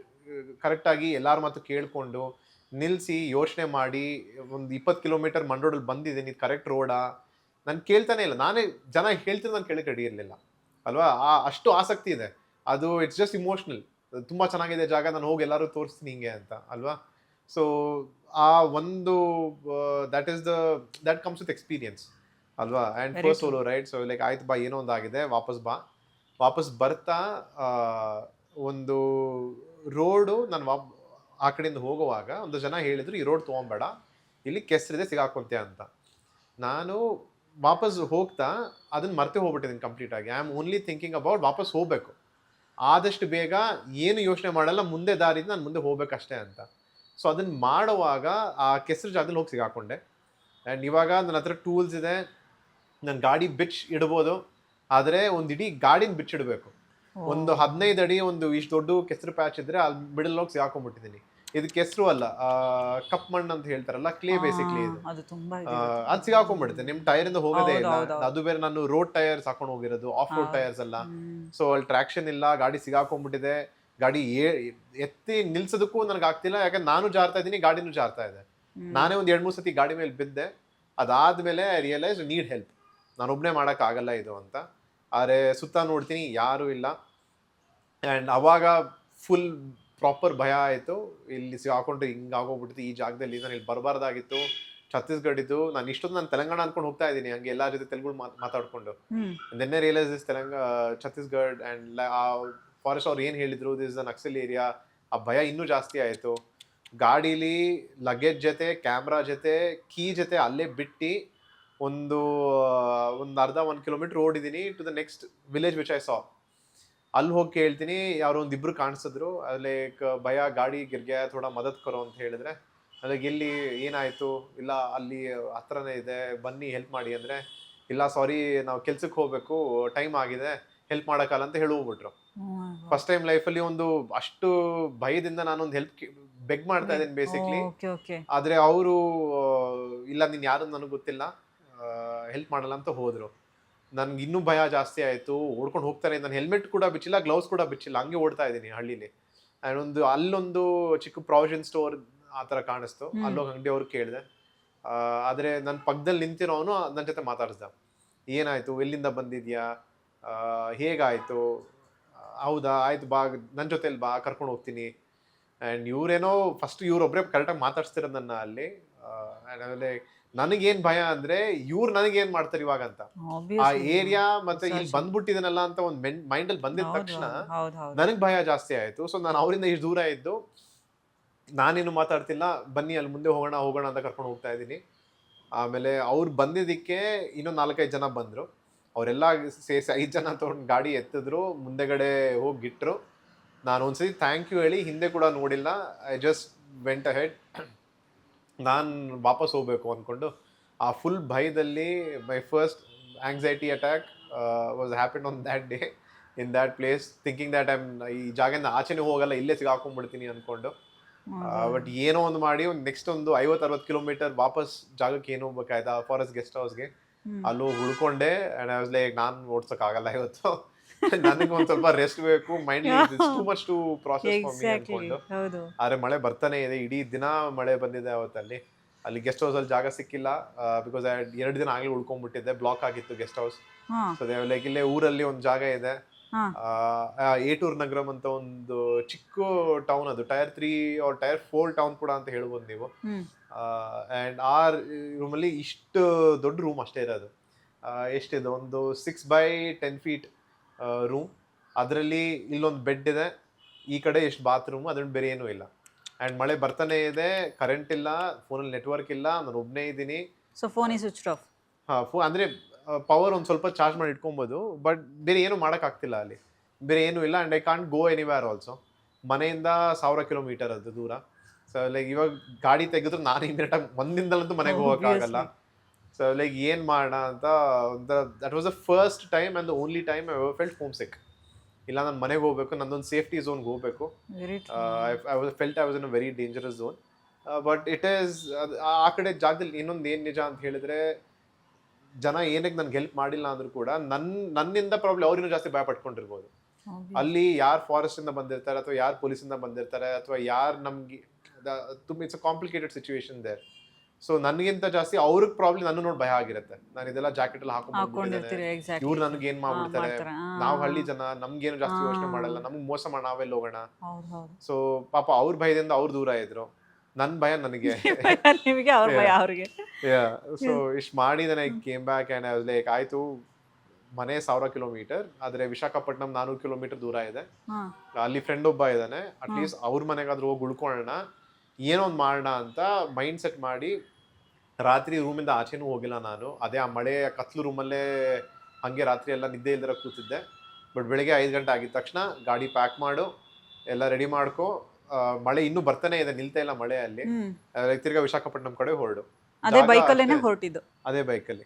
ಕರೆಕ್ಟಾಗಿ ಎಲ್ಲರ ಮಾತು ಕೇಳಿಕೊಂಡು ನಿಲ್ಲಿಸಿ ಯೋಚನೆ ಮಾಡಿ ಒಂದು ಇಪ್ಪತ್ತು ಕಿಲೋಮೀಟರ್ ಮಂಡೋಡಲ್ಲಿ ಬಂದಿದ್ದೀನಿ ಇದು ಕರೆಕ್ಟ್ ರೋಡಾ ನಾನು ಕೇಳ್ತಾನೆ ಇಲ್ಲ. ನಾನೇ ಜನ ಹೇಳ್ತೀನಿ ನಾನು ಕೇಳಕ್ಕೆ ರೆಡಿ ಇರಲಿಲ್ಲ. ಅಲ್ವಾ? ಆ ಅಷ್ಟು ಆಸಕ್ತಿ ಇದೆ. ಅದು ಇಟ್ಸ್ ಜಸ್ಟ್ ಇಮೋಷ್ನಲ್ ತುಂಬ ಚೆನ್ನಾಗಿದೆ ಜಾಗ ನಾನು ಹೋಗಿ ಎಲ್ಲರೂ ತೋರಿಸ್ತೀನಿ ಹಿಂಗೆ ಅಂತ ಅಲ್ವಾ? ಸೊ ಆ ಒಂದು that is the that comes with experience ಅಲ್ವಾ? And first. Solo right so like ಆಯ್ತು ಬಾ ಏನೋ ಒಂದು ಆಗಿದೆ ವಾಪಸ್ ಬಾ. ವಾಪಸ್ ಬರ್ತಾ ಒಂದು ರೋಡು ನಾನು ವಾಪ್, ಆ ಕಡೆಯಿಂದ ಹೋಗುವಾಗ ಒಂದು ಜನ ಹೇಳಿದ್ರು, ಈ ರೋಡ್ ತೊಗೊಂಬೇಡ, ಇಲ್ಲಿ ಕೆಸರಿದೆ ಸಿಗಾಕೊಂತೆ ಅಂತ. ನಾನು ವಾಪಸ್ ಹೋಗ್ತಾ, ಅದನ್ನ ಮರ್ತೆ ಹೋಗ್ಬಿಟ್ಟಿದ್ದೀನಿ ಕಂಪ್ಲೀಟ್ ಆಗಿ. I am only thinking about ವಾಪಸ್ ಹೋಗ್ಬೇಕು. ಆದಷ್ಟು ಬೇಗ ಏನು ಯೋಚನೆ ಮಾಡಲ್ಲ, ಮುಂದೆ ದಾರಿಯಿಂದ ನಾನು ಮುಂದೆ ಹೋಗ್ಬೇಕಷ್ಟೇ ಅಂತ. ಸೊ ಅದನ್ನ ಮಾಡುವಾಗ ಆ ಕೆಸರು ಜಾಗದಲ್ಲಿ ಹೋಗಿ ಸಿಗಾಕೊಂಡೆ. ಆ್ಯಂಡ್ ಇವಾಗ ನನ್ನ ಹತ್ರ ಟೂಲ್ಸ್ ಇದೆ. ನನ್ನ ಗಾಡಿ ಬಿಚ್ ಇಡ್ಬೋದು. ಆದರೆ ಒಂದು ಇಡೀ ಗಾಡಿನ ಬಿಚ್ಚಿಡಬೇಕು. ಒಂದು ಹದಿನೈದು ಅಡಿ ಒಂದು ಇಷ್ಟು ದೊಡ್ಡ ಕೆಸರು ಪ್ಯಾಚ್ ಇದ್ರೆ ಅಲ್ಲಿ ಮಿಡಲ್ ಹೋಗಿ ಹಾಕೊಂಡ್ಬಿಟ್ಟಿದ್ದೀನಿ. ಇದು ಕೆಸರು ಅಲ್ಲ ಕಪ್ ಮಣ್ಣು ಅಂತ ಹೇಳ್ತಾರಲ್ಲ ಕ್ಲೇ ಬೇಸಿಕ್ಲಿ ಇದು. ಅದು ಸಿಗಾಕೊಂಡ್ಬಿಡುತ್ತೆ. ನಿಮ್ ಟೈರ್ ಇಂದ ಹೋಗೋದೇ ಇಲ್ಲ. ಅದು ಬೇರೆ ನಾನು ರೋಡ್ ಟೈರ್ಸ್ ಹಾಕೊಂಡು ಹೋಗಿರೋದು ಆಫ್ ರೋಡ್. ಟೈರ್ಸ್ ಅಲ್ಲ. ಸೊ ಅಲ್ಲಿ ಟ್ರಾಕ್ಷನ್ ಇಲ್ಲ ಗಾಡಿ ಸಿಗಾಕೊಂಡ್ಬಿಟ್ಟಿದೆ. ಗಾಡಿ ಎತ್ತಿ ನಿಲ್ಸೋದಕ್ಕೂ ನನಗೆ ಆಗ್ತಿಲ್ಲ ಯಾಕಂದ್ರೆ ನಾನು ಜಾರ್ತಾ ಇದ್ದೀನಿ ಗಾಡಿನೂ ಜಾರ್ತಾ ಇದೆ. ನಾನೇ ಒಂದ್ ಎರಡ್ ಮೂರ್ ಸತಿ ಗಾಡಿ ಮೇಲೆ ಬಿದ್ದೆ. ಅದಾದ್ಮೇಲೆ ಐ ರಿಯಲೈಸ್ ನೀಡ್ ಹೆಲ್ಪ್ ನಾನು ಮಾಡೋಕ್ಕಾಗಲ್ಲ ಇದು ಅಂತ. ಆದರೆ ಸುತ್ತ ನೋಡ್ತೀನಿ ಯಾರು ಇಲ್ಲ. ಆ್ಯಂಡ್ ಅವಾಗ ಫುಲ್ ಪ್ರಾಪರ್ ಭಯ ಆಯಿತು. ಇಲ್ಲಿ ಹಾಕೊಂಡ್ರೆ ಹಿಂಗೆ ಆಗೋಗ್ಬಿಡ್ತು. ಈ ಜಾಗದಲ್ಲಿ ನಾನು ಇಲ್ಲಿ ಬರಬಾರ್ದಾಗಿತ್ತು. ಛತ್ತೀಸ್ಗಢ ಇದ್ದು ನಾನು ಇಷ್ಟೊಂದು ನಾನು ತೆಲಂಗಾಣ ಅನ್ಕೊಂಡು ಹೋಗ್ತಾ ಇದ್ದೀನಿ. ಹಂಗೆ ಎಲ್ಲ ಜೊತೆ ತೆಲುಗು ಮಾತ್- ಮಾತಾಡ್ಕೊಂಡು. ನಿನ್ನೆ realise is Telangana Chhattisgarh and ಆ ಫಾರೆಸ್ಟ್ ಅವ್ರು ಏನು ಹೇಳಿದ್ರು ದಿಸ್ ಅ ನಕ್ಸಲ್ ಏರಿಯಾ ಆ ಭಯ ಇನ್ನೂ ಜಾಸ್ತಿ ಆಯಿತು. ಗಾಡೀಲಿ ಲಗೇಜ್ ಜೊತೆ ಕ್ಯಾಮ್ರಾ ಜೊತೆ ಕೀ ಜೊತೆ ಅಲ್ಲೇ ಬಿಟ್ಟು ಒಂದು ಒಂದು ಅರ್ಧ ಒಂದು kilometre ಓಡಿದ್ದೀನಿ to the next village which I saw ಅಲ್ಲಿ ಹೋಗಿ ಕೇಳ್ತೀನಿ ಯಾರೋ ಒಂದು ಕಾಣ್ಸಿದ್ರು. ಕಾಣಿಸಿದ್ರು ಲೈಕ್ ಭಯ ಗಾಡಿ ಗಿರ್ಗೆ ಥೋಡ ಮದತ್ ಕರೋ ಅಂತ ಹೇಳಿದ್ರೆ ಅದಕ್ಕೆ ಇಲ್ಲಿ ಏನಾಯ್ತು? ಇಲ್ಲ ಅಲ್ಲಿ ಹತ್ರನೇ ಇದೆ ಬನ್ನಿ ಹೆಲ್ಪ್ ಮಾಡಿ ಅಂದ್ರೆ ಇಲ್ಲ ಸಾರಿ ನಾವು ಕೆಲ್ಸಕ್ಕೆ ಹೋಗ್ಬೇಕು ಟೈಮ್ ಆಗಿದೆ ಹೆಲ್ಪ್ ಮಾಡೋಕ್ಕಲ್ಲ ಅಂತ ಹೇಳಿ ಹೋಗ್ಬಿಟ್ರು. ಫಸ್ಟ್ ಟೈಮ್ ಲೈಫಲ್ಲಿ ಒಂದು ಅಷ್ಟು ಭಯದಿಂದ ನಾನೊಂದು ಹೆಲ್ಪ್ ಬೆಗ್ ಮಾಡ್ತಾ ಇದ್ದೀನಿ ಬೇಸಿಕ್ಲಿ ಆದ್ರೆ ಅವರು ಇಲ್ಲ ನೀನು ಯಾರು ನನಗೆ ಗೊತ್ತಿಲ್ಲ. ಹೆಲ್ಪ್ ಮಾಡಲ್ಲ ಅಂತ ಹೋದರು. ನನಗೆ ಇನ್ನೂ ಭಯ ಜಾಸ್ತಿ ಆಯಿತು. ಓಡ್ಕೊಂಡು ಹೋಗ್ತಾರೆ ನಾನು ಹೆಲ್ಮೆಟ್ ಕೂಡ ಬಿಚ್ಚಿಲ್ಲ ಗ್ಲೌಸ್ ಕೂಡ ಬಿಚ್ಚಿಲ್ಲ. ಹಂಗೆ ಓಡ್ತಾ ಇದ್ದೀನಿ ಹಳ್ಳಿಲಿ. ಆ್ಯಂಡ್ ಒಂದು ಅಲ್ಲೊಂದು ಚಿಕ್ಕ ಪ್ರಾವಿಷನ್ ಸ್ಟೋರ್ ಆ ಥರ ಕಾಣಿಸ್ತು. ಅಲ್ಲೋಗಿ ಅಂಗಡಿ ಅವ್ರು ಕೇಳಿದೆ. ಆದರೆ ನನ್ನ ಪಕ್ಕದಲ್ಲಿ ನಿಂತಿರೋನು ನನ್ನ ಜೊತೆ ಮಾತಾಡ್ಸ್ದ. ಏನಾಯಿತು? ಎಲ್ಲಿಂದ ಬಂದಿದ್ಯಾ? ಹೇಗಾಯಿತು? ಹೌದಾ? ಆಯ್ತು ಬಾ. ನನ್ನ ಜೊತೆಲಿ ಬಾ. ಕರ್ಕೊಂಡು ಹೋಗ್ತೀನಿ. ಆ್ಯಂಡ್ ಇವರೇನೋ ಫಸ್ಟ್ ಇವ್ರೊಬ್ರೆ ಕರೆಕ್ಟಾಗಿ ಮಾತಾಡ್ಸ್ತಿರೋದನ್ನ ಅಲ್ಲಿ. ಆ್ಯಂಡ್ ಆಮೇಲೆ ನನಗೇನ್ ಭಯ ಅಂದ್ರೆ ಇವ್ರು ನನಗೇನ್ ಮಾಡ್ತಾರೆ ಇವಾಗ ಅಂತ. ಆ ಏರಿಯಾ ಮತ್ತೆ ಇಲ್ಲಿ. ಬಂದ್ಬಿಟ್ಟಿದನಲ್ಲ ಅಂತ ಒಂದು ಮೈಂಡ್ ಅಲ್ಲಿ ಬಂದಿದ ತಕ್ಷಣ ನನಗ್ ಭಯ ಜಾಸ್ತಿ ಆಯ್ತು. ಸೊ ನಾನು ಅವರಿಂದ ಇಷ್ಟು ದೂರ ಇದ್ದು ನಾನೇನು ಮಾತಾಡ್ತಿಲ್ಲ ಬನ್ನಿ ಅಲ್ಲಿ ಮುಂದೆ ಹೋಗೋಣ ಹೋಗೋಣ ಅಂತ ಕರ್ಕೊಂಡು ಹೋಗ್ತಾ ಇದ್ದೀನಿ. ಆಮೇಲೆ ಅವ್ರು ಬಂದಿದ್ದಕ್ಕೆ ಇನ್ನೊಂದು ನಾಲ್ಕೈದು ಜನ ಬಂದ್ರು. ಅವರೆಲ್ಲ ಸೇರಿಸಿ ಐದು ಜನ ತೊಗೊಂಡು ಗಾಡಿ ಎತ್ತಿದ್ರು ಮುಂದೆಗಡೆ ಹೋಗಿ ಇಟ್ರು ನಾನು ಒಂದ್ಸತಿ ಥ್ಯಾಂಕ್ ಯು ಹೇಳಿ ಹಿಂದೆ ಕೂಡ ನೋಡಿಲ್ಲ. ಐ ಜಸ್ಟ್ ವೆಂಟ್ ಅಹೆಡ್ ನಾನು ವಾಪಸ್ ಹೋಗ್ಬೇಕು ಅಂದ್ಕೊಂಡು ಆ ಫುಲ್ ಭಯದಲ್ಲಿ my first anxiety attack was happen on that day in that place thinking that I'm ಈ ಜಾಗದಿಂದ ಆಚೆನೆ ಹೋಗಲ್ಲ ಇಲ್ಲೇ ಸಿಗಾಕೊಂಡ್ಬಿಡ್ತೀನಿ ಅಂದ್ಕೊಂಡು ಬಟ್ ಏನೋ ಒಂದು ಮಾಡಿ ಒಂದು ನೆಕ್ಸ್ಟ್ ಒಂದು ಐವತ್ತು ಅರವತ್ತು ಕಿಲೋಮೀಟರ್ ವಾಪಸ್ ಜಾಗಕ್ಕೆ ಏನು ಹೋಗ್ಬೇಕಾಯ್ತಾ ಫಾರೆಸ್ಟ್ ಗೆಸ್ಟ್ ಹೌಸ್ಗೆ ಅಲ್ಲೂ ಹೋಗಿ ಉಳ್ಕೊಂಡೆ ಆ್ಯಂಡ್ ಐ ವಾಸ್ ಲೈಕ್ ನಾನು ಓಡ್ಸೋಕ್ಕಾಗಲ್ಲ ಇವತ್ತು. ನನಗೆ ಒಂದ್ ಸ್ವಲ್ಪ ರೆಸ್ಟ್ ಬೇಕು mind too much to process ಅನ್ಕೊಂಡು. ಆದ್ರೆ ಮಳೆ ಬರ್ತಾನೆ ಇದೆ ಇಡೀ ದಿನ ಮಳೆ ಬಂದಿದೆ ಅವತ್ತಲ್ಲಿ. ಅಲ್ಲಿ ಗೆಸ್ಟ್ ಹೌಸ್ ಅಲ್ಲಿ ಜಾಗ ಸಿಕ್ಕಿಲ್ಲ ಬಿಕಾಸ್ ಎರಡು ದಿನ ಆಗ್ಲಿ ಉಳ್ಕೊಂಡ್ಬಿಟ್ಟಿದ್ದೆ ಬ್ಲಾಕ್ ಆಗಿತ್ತು ಗೆಸ್ಟ್ ಹೌಸ್ ಸೊ ಲೈಕ್ ಇಲ್ಲೇ ಊರಲ್ಲಿ ಒಂದು ಜಾಗ ಇದೆ. ಏಟೂರ್ ನಗರಂ ಅಂತ ಒಂದು ಚಿಕ್ಕ ಟೌನ್ ಅದು tier three or tier four town ಕೂಡ ಅಂತ ಹೇಳ್ಬೋದು ನೀವು. ಅಂಡ್ ಆ ರೂಮಲ್ಲಿ ಇಷ್ಟು ದೊಡ್ಡ ರೂಮ್ ಅಷ್ಟೇ ಇರೋದು. ಎಷ್ಟಿದೆ? ಒಂದು six by ten feet room ಅದರಲ್ಲಿ ಇಲ್ಲೊಂದು ಬೆಡ್ ಇದೆ. ಈ ಕಡೆ ಎಷ್ಟು ಬಾತ್ರೂಮ್ ಅದ್ರಲ್ಲಿ ಬೇರೆ ಏನೂ ಇಲ್ಲ. ಆ್ಯಂಡ್ ಮಳೆ ಬರ್ತಾನೆ ಇದೆ ಕರೆಂಟ್ ಇಲ್ಲ ಫೋನಲ್ಲಿ ನೆಟ್ವರ್ಕ್ ಇಲ್ಲ ನಾನು ಒಬ್ಬನೇ ಇದ್ದೀನಿ. ಸೊ ಫೋನ್ ಈ ಸ್ವಿಚ್ ಆಫ್ ಹಾಂ ಫೋ ಅಂದರೆ ಪವರ್ ಒಂದು ಸ್ವಲ್ಪ ಚಾರ್ಜ್ ಮಾಡಿ ಇಟ್ಕೊಬೋದು ಬಟ್ ಬೇರೆ ಏನು ಮಾಡೋಕ್ಕಾಗ್ತಿಲ್ಲ ಅಲ್ಲಿ. ಬೇರೆ ಏನೂ ಇಲ್ಲ and I can't go anywhere also ಮನೆಯಿಂದ ಸಾವಿರ ಕಿಲೋಮೀಟರ್ ಅದು ದೂರ. ಸೊ ಲೈಕ್ ಇವಾಗ ಗಾಡಿ ತೆಗೆದ್ರೆ ನಾನು ಇಮಿಡಿಯೇಟಾಗಿ ಒಂದಿಂದಲಂತೂ ಮನೆಗೆ ಹೋಗೋಕ್ಕಾಗಲ್ಲ ಸೊ ಲೈಕ್ ಏನ್ ಮಾಡೋಣ ಅಂತ ಒಂಥರ that was the first time and the only time I felt home sick ಇಲ್ಲ ನಾನು ಮನೆಗೆ ಹೋಗ್ಬೇಕು ನಂದೊಂದು ಸೇಫ್ಟಿ ಝೋನ್ಗೆ ಹೋಗ್ಬೇಕು. I was felt I was in a very dangerous zone but it is ಆ ಕಡೆ ಜಾಗದಲ್ಲಿ ಇನ್ನೊಂದು ಏನು ನಿಜ ಅಂತ ಹೇಳಿದ್ರೆ ಜನ ಏನಕ್ಕೆ ನನ್ಗೆ ಹೆಲ್ಪ್ ಮಾಡಿಲ್ಲ ಅಂದ್ರೂ ಕೂಡ ನನ್ನ ನನ್ನಿಂದ ಪ್ರಾಬ್ಲಮ್ ಅವ್ರಿನ್ನೂ ಜಾಸ್ತಿ ಭಯ ಪಟ್ಕೊಂಡಿರ್ಬೋದು. ಅಲ್ಲಿ ಯಾರು ಫಾರೆಸ್ಟ್ ಇಂದ ಬಂದಿರ್ತಾರೆ ಅಥವಾ ಯಾರು ಪೊಲೀಸಿಂದ ಬಂದಿರ್ತಾರೆ ಅಥವಾ ಯಾರು ನಮ್ಗೆ ತುಂಬ it's a complicated situation there so ನನಗಿಂತ ಜಾಸ್ತಿ ಅವ್ರಿಗೆ ಪ್ರಾಬ್ಲಮ್ ನನ್ನ ನೋಡಿ ಭಯ ಆಗಿರುತ್ತೆ. ನಾನು ಇದೆಲ್ಲ ಜಾಕೆಟ್ ಎಲ್ಲ ಹಾಕೊಂಡು ಹಾಕೊಂಡಿರ್ತೀರಿ ಎಕ್ಸಾಕ್ಟ್ಲಿ ಇವ್ರು ನನಗೆ ಏನ್ ಮಾಡ್ಬಿಡ್ತಾರೆ? ನಾವು ಹಳ್ಳಿ ಜನ ನಮ್ಗೇನು ಜಾಸ್ತಿ ಯೋಚನೆ ಮಾಡಲ್ಲ. ನಮ್ಗೆ ಮೋಸ ಮಾಡಿ ನಾವೆಲ್ಲ ಹೋಗೋಣ. ಸೊ ಪಾಪ ಅವ್ರ ಭಯದಿಂದ ಅವ್ರು ದೂರ ಇದ್ರು. ನನ್ ಭಯ ನನಗೆ. ನಿಮಗೆ ಅವ್ರ ಭಯ. ಅವ್ರಿಗೆ. ಸೊ ಇಷ್ಟು ಮಾಡಿ ನನಗೆ came back and I like ಆಯ್ತು ಮನೆ ಸಾವಿರ ಕಿಲೋಮೀಟರ್ ಆದ್ರೆ ವಿಶಾಖಪಟ್ಟಣಂ ನಾನೂರು ಕಿಲೋಮೀಟರ್ ದೂರ ಇದೆ. ಅಲ್ಲಿ ಫ್ರೆಂಡ್ ಒಬ್ಬ ಇದ್ದಾನೆ. ಅಟ್ಲೀಸ್ಟ್ ಅವ್ರ ಮನೆಗಾದ್ರೂ ಹೋಗಿ ಉಳ್ಕೊಳ್ಳೋಣ ಏನೋ ಒಂದು ಮಾಡೋಣ ಅಂತ ಮೈಂಡ್ ಸೆಟ್ ಮಾಡಿ ರಾತ್ರಿ ರೂಮಿಂದ ಆಚೆನೂ ಹೋಗಿಲ್ಲ ನಾನು. ಅದೇ ಆ ಮಳೆ ಕತ್ಲು ರೂಮಲ್ಲೇ ಹಂಗೆ ರಾತ್ರಿ ಎಲ್ಲ ನಿದ್ದೆ ಇಲ್ದಿರ ಕೂತಿದ್ದೆ. ಬಟ್ ಬೆಳಗ್ಗೆ ಐದು ಗಂಟೆ ಆಗಿದ ತಕ್ಷಣ ಗಾಡಿ ಪ್ಯಾಕ್ ಮಾಡು ಎಲ್ಲ ರೆಡಿ ಮಾಡ್ಕೊ. ಮಳೆ ಇನ್ನೂ ಬರ್ತಾನೆ ಇದೆ ನಿಲ್ತಾ ಇಲ್ಲ ಮಳೆ ಅಲ್ಲಿ. ತಿರ್ಗಾ ವಿಶಾಖಪಟ್ಟಣಂ ಕಡೆ ಹೊರಡು. ಅದೇ ಬೈಕ್ ಬೈಕಲ್ಲೇನೆ ಹೊರಟಿದ್ದು. ಅದೇ ಬೈಕಲ್ಲಿ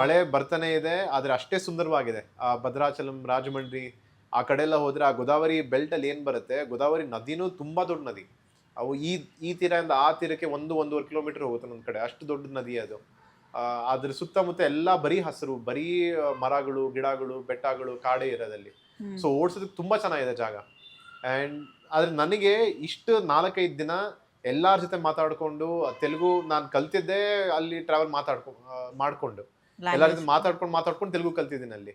ಮಳೆ ಬರ್ತಾನೆ ಇದೆ ಆದ್ರೆ ಅಷ್ಟೇ ಸುಂದರವಾಗಿದೆ. ಆ ಭದ್ರಾಚಲಂ ರಾಜಮಂಡ್ರಿ ಆ ಕಡೆ ಎಲ್ಲ ಹೋದ್ರೆ ಆ ಗೋದಾವರಿ ಬೆಲ್ಟ್ ಅಲ್ಲಿ ಏನ್ ಬರುತ್ತೆ? ಗೋದಾವರಿ ನದಿನೂ ತುಂಬಾ ದೊಡ್ಡ ನದಿ. ಅವು ಈ ಈ ತೀರದಿಂದ ಆ ತೀರಕ್ಕೆ ಒಂದು ಒಂದೂವರೆ ಕಿಲೋಮೀಟರ್ ಹೋಗುತ್ತೆ ನನ್ನ ಕಡೆ. ಅಷ್ಟು ದೊಡ್ಡ ನದಿ ಅದು. ಅದ್ರ ಸುತ್ತಮುತ್ತ ಎಲ್ಲ ಬರೀ ಹಸಿರು ಬರೀ ಮರಗಳು ಗಿಡಗಳು ಬೆಟ್ಟಗಳು ಕಾಡೆ ಇರೋದಲ್ಲಿ. ಸೊ ಓಡಿಸೋದಕ್ಕೆ ತುಂಬಾ ಚೆನ್ನಾಗಿದೆ ಜಾಗ. ಆ್ಯಂಡ್ ಆದ್ರೆ ನನಗೆ ಇಷ್ಟು ನಾಲ್ಕೈದು ದಿನ ಎಲ್ಲರ ಜೊತೆ ಮಾತಾಡ್ಕೊಂಡು ತೆಲುಗು ನಾನು ಕಲ್ತಿದ್ದೆ ಅಲ್ಲಿ ಟ್ರಾವೆಲ್ ಮಾತಾಡ್ಕೊ ಮಾಡ್ಕೊಂಡು. ಎಲ್ಲರ ಜೊತೆ ಮಾತಾಡ್ಕೊಂಡು ಮಾತಾಡ್ಕೊಂಡು ತೆಲುಗು ಕಲ್ತಿದ್ದೀನಿ ಅಲ್ಲಿ.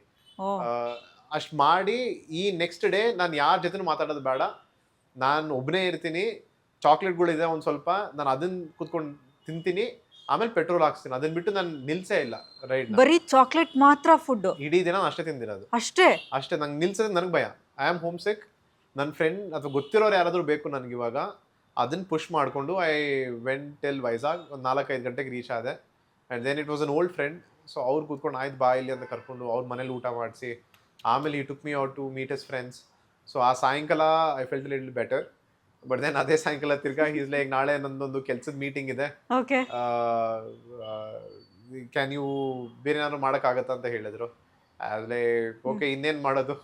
ಅಷ್ಟು ಮಾಡಿ ಈ ನೆಕ್ಸ್ಟ್ ಡೇ ನಾನು ಯಾರ ಜೊತೆ ಮಾತಾಡೋದು ಬೇಡ. ನಾನು ಒಬ್ಬನೇ ಇರ್ತೀನಿ. ಚಾಕ್ಲೇಟ್ಗಳಿದೆ ಒಂದು ಸ್ವಲ್ಪ ನಾನು ಅದನ್ನ ಕುತ್ಕೊಂಡು ತಿಂತೀನಿ ಆಮೇಲೆ ಪೆಟ್ರೋಲ್ ಹಾಕ್ಸ್ತೀನಿ. ಅದನ್ನ ಬಿಟ್ಟು ನಾನು ನಿಲ್ಸೇ ಇಲ್ಲ ರೈಡ್ ಬರೀ ಚಾಕ್ಲೇಟ್ ಮಾತ್ರ ಫುಡ್ ಇಡೀ ದಿನ ನಾನ್ ಅಷ್ಟೇ ತಿಂದಿರೋದು. ಅಷ್ಟೇ? ಅಷ್ಟೇ ನಂಗೆ ನಿಲ್ಸೋದು ನನಗೆ ಭಯ. ಐ ಆಮ್ ಹೋಮ್ ಸಿಕ್ ನನ್ನ ಫ್ರೆಂಡ್ ಅಥವಾ ಗೊತ್ತಿರೋರು ಯಾರಾದರೂ ಬೇಕು ನನಗೆ ಇವಾಗ. ಅದನ್ನ ಪುಷ್ ಮಾಡಿಕೊಂಡು ಐ ವೆಂಟ್ ಟೆಲ್ ವೈಸಾಗ್ ಒಂದು ನಾಲ್ಕೈದು ಗಂಟೆಗೆ ರೀಚ್ ಆದೆ. And then it was an old friend so ಅವ್ರು ಕೂತ್ಕೊಂಡು ಆಯ್ತು ಬಾ ಇಲ್ಲಿ ಅಂತ ಕರ್ಕೊಂಡು ಅವ್ರ ಮನೇಲಿ ಊಟ ಮಾಡಿಸಿ. ಆಮೇಲೆ ಈ took me out to meet his friends so ಆ ಸಾಯಂಕಾಲ I felt little better but then ಅದೇ ಸಾಯಂಕಾಲ ತಿರ್ಗಾ ಈಸ್ ಲೈಕ್ ನಾಳೆ ನಂದೊಂದು ಕೆಲಸದ ಮೀಟಿಂಗ್ ಇದೆ. ಓಕೆ ಕ್ಯಾನ್ ಯು ಬೇರೆ ಏನಾದ್ರು ಮಾಡೋಕ್ಕಾಗತ್ತಾ ಅಂತ ಹೇಳಿದ್ರು. ಆದ್ರೆ ಓಕೆ ಇನ್ನೇನ್ ಮಾಡೋದು?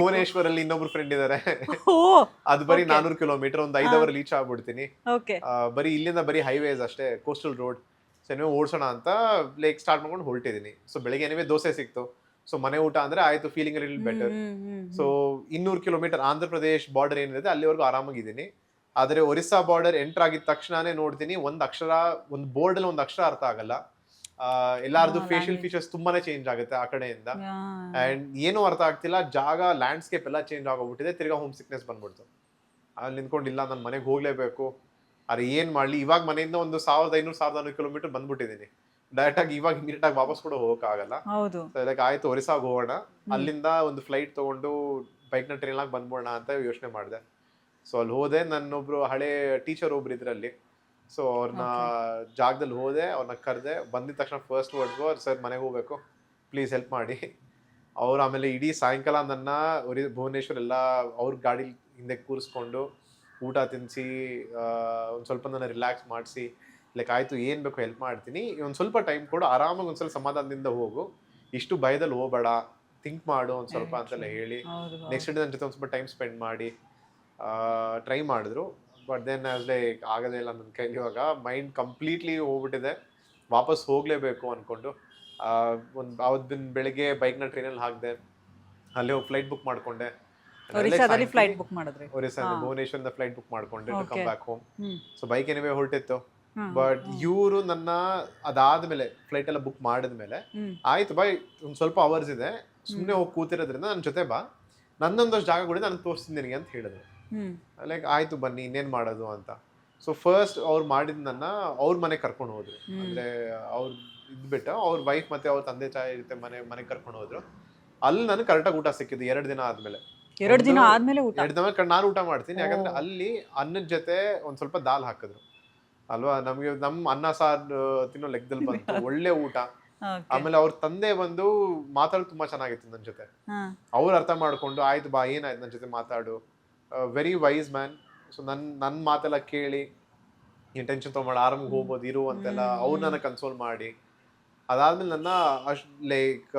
ಭುವನೇಶ್ವರಲ್ಲಿ ಇನ್ನೊಬ್ರು ಫ್ರೆಂಡ್ ಇದಾರೆ. ಅದು ಬರೀ. ನಾನೂರು ಕಿಲೋಮೀಟರ್ ಒಂದು ಐದು ಅವರ್ ರೀಚ್ ಆಗ್ಬಿಡ್ತೀನಿ. ಬರೀ ಇಲ್ಲಿಂದ ಬರೀ ಹೈವೇಸ್ ಅಷ್ಟೇ ಕೋಸ್ಟಲ್ ರೋಡ್ ಸೊ ಓಡಿಸೋಣ ಅಂತ ಲೈಕ್ ಸ್ಟಾರ್ಟ್ ಮಾಡ್ಕೊಂಡು ಹೊರಟಿದ್ದೀನಿ ಸೊ ಬೆಳಿಗ್ಗೆ ದೋಸೆ ಸಿಕ್ತು. ಸೊ ಮನೆ ಊಟ ಅಂದ್ರೆ ಆಯ್ತು ಫೀಲಿಂಗ್ ಲಿಟಲ್ ಬೆಟರ್ ಸೊ ಇನ್ನೂರು ಕಿಲೋಮೀಟರ್ ಆಂಧ್ರ ಪ್ರದೇಶ್ ಬಾರ್ಡರ್ ಏನಿದೆ ಅಲ್ಲಿವರೆಗೂ ಆರಾಮಾಗಿದ್ದೀನಿ. ಆದರೆ ಒರಿಸ್ಸಾ ಬಾರ್ಡರ್ ಎಂಟರ್ ಆಗಿದ ತಕ್ಷಣನೇ ನೋಡ್ತೀನಿ ಒಂದು ಅಕ್ಷರ ಒಂದು ಬೋರ್ಡ್ ಅಲ್ಲಿ ಒಂದು ಅಕ್ಷರ ಅರ್ಥ ಆಗಲ್ಲ. ಎಲ್ಲಾರ್ದು ಫೇಶಿಯಲ್. ಫೀಚರ್ಸ್ ತುಂಬಾನೇ ಚೇಂಜ್ ಆಗುತ್ತೆ ಆ ಕಡೆಯಿಂದ. ಅಂಡ್ ಏನೂ ಅರ್ಥ ಆಗ್ತಿಲ್ಲ ಜಾಗ ಲ್ಯಾಂಡ್ಸ್ಕೇಪ್ ಎಲ್ಲ ಚೇಂಜ್ ಆಗೋಗ್ಬಿಟ್ಟಿದೆ ತಿರ್ಗಾ ಹೋಮ್ ಸಿಕ್ನೆಸ್ ಬಂದ್ಬಿಡ್ತು. ಅಲ್ಲಿ ನಿಂತ್ಕೊಂಡಿಲ್ಲ ನಾನು ಮನೆಗೆ ಹೋಗ್ಲೇಬೇಕು. ಅರೆ ಏನ್ ಮಾಡ್ಲಿ ಇವಾಗ ಮನೆಯಿಂದ ಒಂದು ಸಾವಿರದ ಐನೂರು ಸಾವಿರದ ಐನೂರು ಕಿಲೋಮೀಟರ್ ಬಂದ್ಬಿಟ್ಟಿದ್ದೀನಿ ಡೈರೆಕ್ಟ್ ಆಗಿ ಇವಾಗ ಇಮಿಡಿಯೇಟ್ ಆಗಿ ವಾಪಸ್ ಕೂಡ ಹೋಗಕ್ಕಾಗಲ್ಲ. ಹೌದು. ಲೈಕ್ ಆಯ್ತು ಒರಿಸ್ಸಾಗ ಹೋಗೋಣ. ಅಲ್ಲಿಂದ ಒಂದು ಫ್ಲೈಟ್ ತಗೊಂಡು ಬೈಕ್ನ ಆಗಿ ಬಂದ್ಬೋಣ ಅಂತ ಯೋಚನೆ ಮಾಡಿದೆ. ಸೊ ಅಲ್ಲಿ ಹೋದೆ. ನನ್ನೊಬ್ರು ಹಳೆ ಟೀಚರ್ ಒಬ್ರು ಇದ್ರಲ್ಲಿ. ಸೊ ಅವ್ರನ್ನ ಜಾಗದಲ್ಲಿ ಹೋದೆ ಅವ್ರನ್ನ ಕರೆದೆ. ಬಂದಿದ ತಕ್ಷಣ ಫಸ್ಟ್ ವರ್ಡ್ಗು ಸರ್ ಮನೆಗೆ ಹೋಗ್ಬೇಕು. ಪ್ಲೀಸ್ ಹೆಲ್ಪ್ ಮಾಡಿ. ಅವ್ರು ಆಮೇಲೆ ಇಡೀ ಸಾಯಂಕಾಲ ನನ್ನ ಭುವನೇಶ್ವರ್ ಎಲ್ಲ ಅವ್ರ ಗಾಡಿ ಹಿಂದೆ ಕೂರಿಸ್ಕೊಂಡು ಊಟ ತಿನ್ನಿಸಿ ಒಂದು ಸ್ವಲ್ಪ ನನ್ನ ರಿಲ್ಯಾಕ್ಸ್ ಮಾಡಿಸಿ ಲೈಕ್ ಆಯಿತು ಏನು ಬೇಕು ಹೆಲ್ಪ್ ಮಾಡ್ತೀನಿ. ಒಂದು ಸ್ವಲ್ಪ ಟೈಮ್ ಕೊಡು ಆರಾಮಾಗಿ ಒಂದ್ಸಲ ಸಮಾಧಾನದಿಂದ ಹೋಗು. ಇಷ್ಟು ಭಯದಲ್ಲಿ ಹೋಗಬೇಡ. ಥಿಂಕ್ ಮಾಡು ಒಂದು ಸ್ವಲ್ಪ ಅಂತೆಲ್ಲ ಹೇಳಿ. ನೆಕ್ಸ್ಟ್ ಡೇ ನನ್ನ ಜೊತೆ ಒಂದು ಸ್ವಲ್ಪ ಟೈಮ್ ಸ್ಪೆಂಡ್ ಮಾಡಿ ಟ್ರೈ ಮಾಡಿದ್ರು. ಬಟ್ ದೆನ್ ಆಸ್ ಲೈಕ್ ಆಗದೇ ಇಲ್ಲ ನನ್ನ ಕೈಲಿ ಇವಾಗ. ಮೈಂಡ್ ಕಂಪ್ಲೀಟ್ಲಿ ಹೋಗ್ಬಿಟ್ಟಿದೆ. ವಾಪಸ್ ಹೋಗಲೇಬೇಕು ಅಂದ್ಕೊಂಡು ಒಂದು ಅವತ್ತು ದಿನ ಬೆಳಿಗ್ಗೆ ಬೈಕ್ನ ಟ್ರೈನಲ್ಲಿ ಹಾಕಿದೆ. ಅಲ್ಲಿ ಹೋಗಿ ಫ್ಲೈಟ್ ಬುಕ್ ಮಾಡ್ಕೊಂಡೆ. ಒರಿಸ್ಸಾದಲ್ಲಿ ಫ್ಲೈಟ್ ಬುಕ್ ಮಾಡಿದ್ರೆ. ಒರಿಸ್ಸಾ. ಭುವನೇಶ್ವರಿಂದ ಫ್ಲೈಟ್ ಬುಕ್ ಮಾಡ್ಕೊಂಡೆ to come back home. So bike anyway ಹೊರಟಿತ್ತು. But ಇವರು ನನ್ನ ಅದಾದ್ಮೇಲೆ ಫ್ಲೈಟ್ ಎಲ್ಲ ಬುಕ್ ಮಾಡಿದ್ಮೇಲೆ ಆಯ್ತು ಬಾಯ್ ಒಂದು ಸ್ವಲ್ಪ ಅವರ್ಸ್ ಇದೆ. ಸುಮ್ಮನೆ ಹೋಗಿ ಕೂತಿರೋದ್ರಿಂದ ನನ್ನ ಜೊತೆ ಬಾ. ನನ್ನೊಂದಷ್ಟು ಜಾಗಗಳಿದೆ ನಾನು ತೋರಿಸ್ತೀನಿ ನಿನಗೆ ಅಂತ ಹೇಳಿದ್ರು. ಲೈಕ್ ಆಯ್ತು ಬನ್ನಿ ಇನ್ನೇನು ಮಾಡೋದು ಅಂತ. ಸೊ ಫಸ್ಟ್ ಅವ್ರು ಮಾಡಿದ ನನ್ನ ಅವ್ರ ಮನೆಗೆ ಕರ್ಕೊಂಡು ಹೋದ್ರು. ಅಂದ್ರೆ ಅವ್ರ ಇದ್ಬಿಟ್ಟು ಅವ್ರ ವೈಫ್ ಮತ್ತೆ ಅವ್ರ ತಂದೆ ತಾಯಿ ಇರುತ್ತೆ ಮನೆ ಮನೆಗೆ ಕರ್ಕೊಂಡು ಹೋದ್ರು. ಅಲ್ಲಿ ನನಗೆ ಕರೆಕ್ಟಾಗಿ ಊಟ ಸಿಕ್ಕಿದ್ದು ಎರಡು ದಿನ ಆದ್ಮೇಲೆ. ಎರಡು ದಿನ ಆದ್ಮೇಲೆ ಊಟ? ಎರಡು ದಿನ ನಾನು ಊಟ ಮಾಡ್ತೀನಿ. ಯಾಕಂದ್ರೆ ಅಲ್ಲಿ ಅನ್ನದ ಜೊತೆ ಒಂದ್ ಸ್ವಲ್ಪ ದಾಲ್ ಹಾಕಿದ್ರು. ಅಲ್ವಾ? ನಮ್ಗೆ ನಮ್ ಅನ್ನ ಸಾರು ತಿನ್ನೋ ಲೆಕ್ಕದಲ್ಲಿ ಬಂತು. ಒಳ್ಳೆ ಊಟ. ಆಮೇಲೆ ಅವ್ರ ತಂದೆ ಬಂದು ಮಾತಾಡೋದು ತುಂಬಾ ಚೆನ್ನಾಗಿತ್ತು ನನ್ನ ಜೊತೆ. ಅವ್ರು ಅರ್ಥ ಮಾಡ್ಕೊಂಡು ಆಯ್ತು ಬಾ ಏನಾಯ್ತು ನನ್ನ ಜೊತೆ ಮಾತಾಡು. ವೆರಿ ವೈಸ್ ಮ್ಯಾನ್ ಸೊ ನನ್ ನನ್ನ ಮಾತೆಲ್ಲ ಕೇಳಿ ಟೆನ್ಷನ್ ತೊಗೊಂಬೇಡ ಆರಾಮಾಗಿ ಹೋಗ್ಬೋದು ಇರು ಅಂತೆಲ್ಲ ಅವ್ರು ಕನ್ಸೋಲ್ ಮಾಡಿ. ಅದಾದ್ಮೇಲೆ ನನ್ನ ಅಶ್ ಲೈಕ್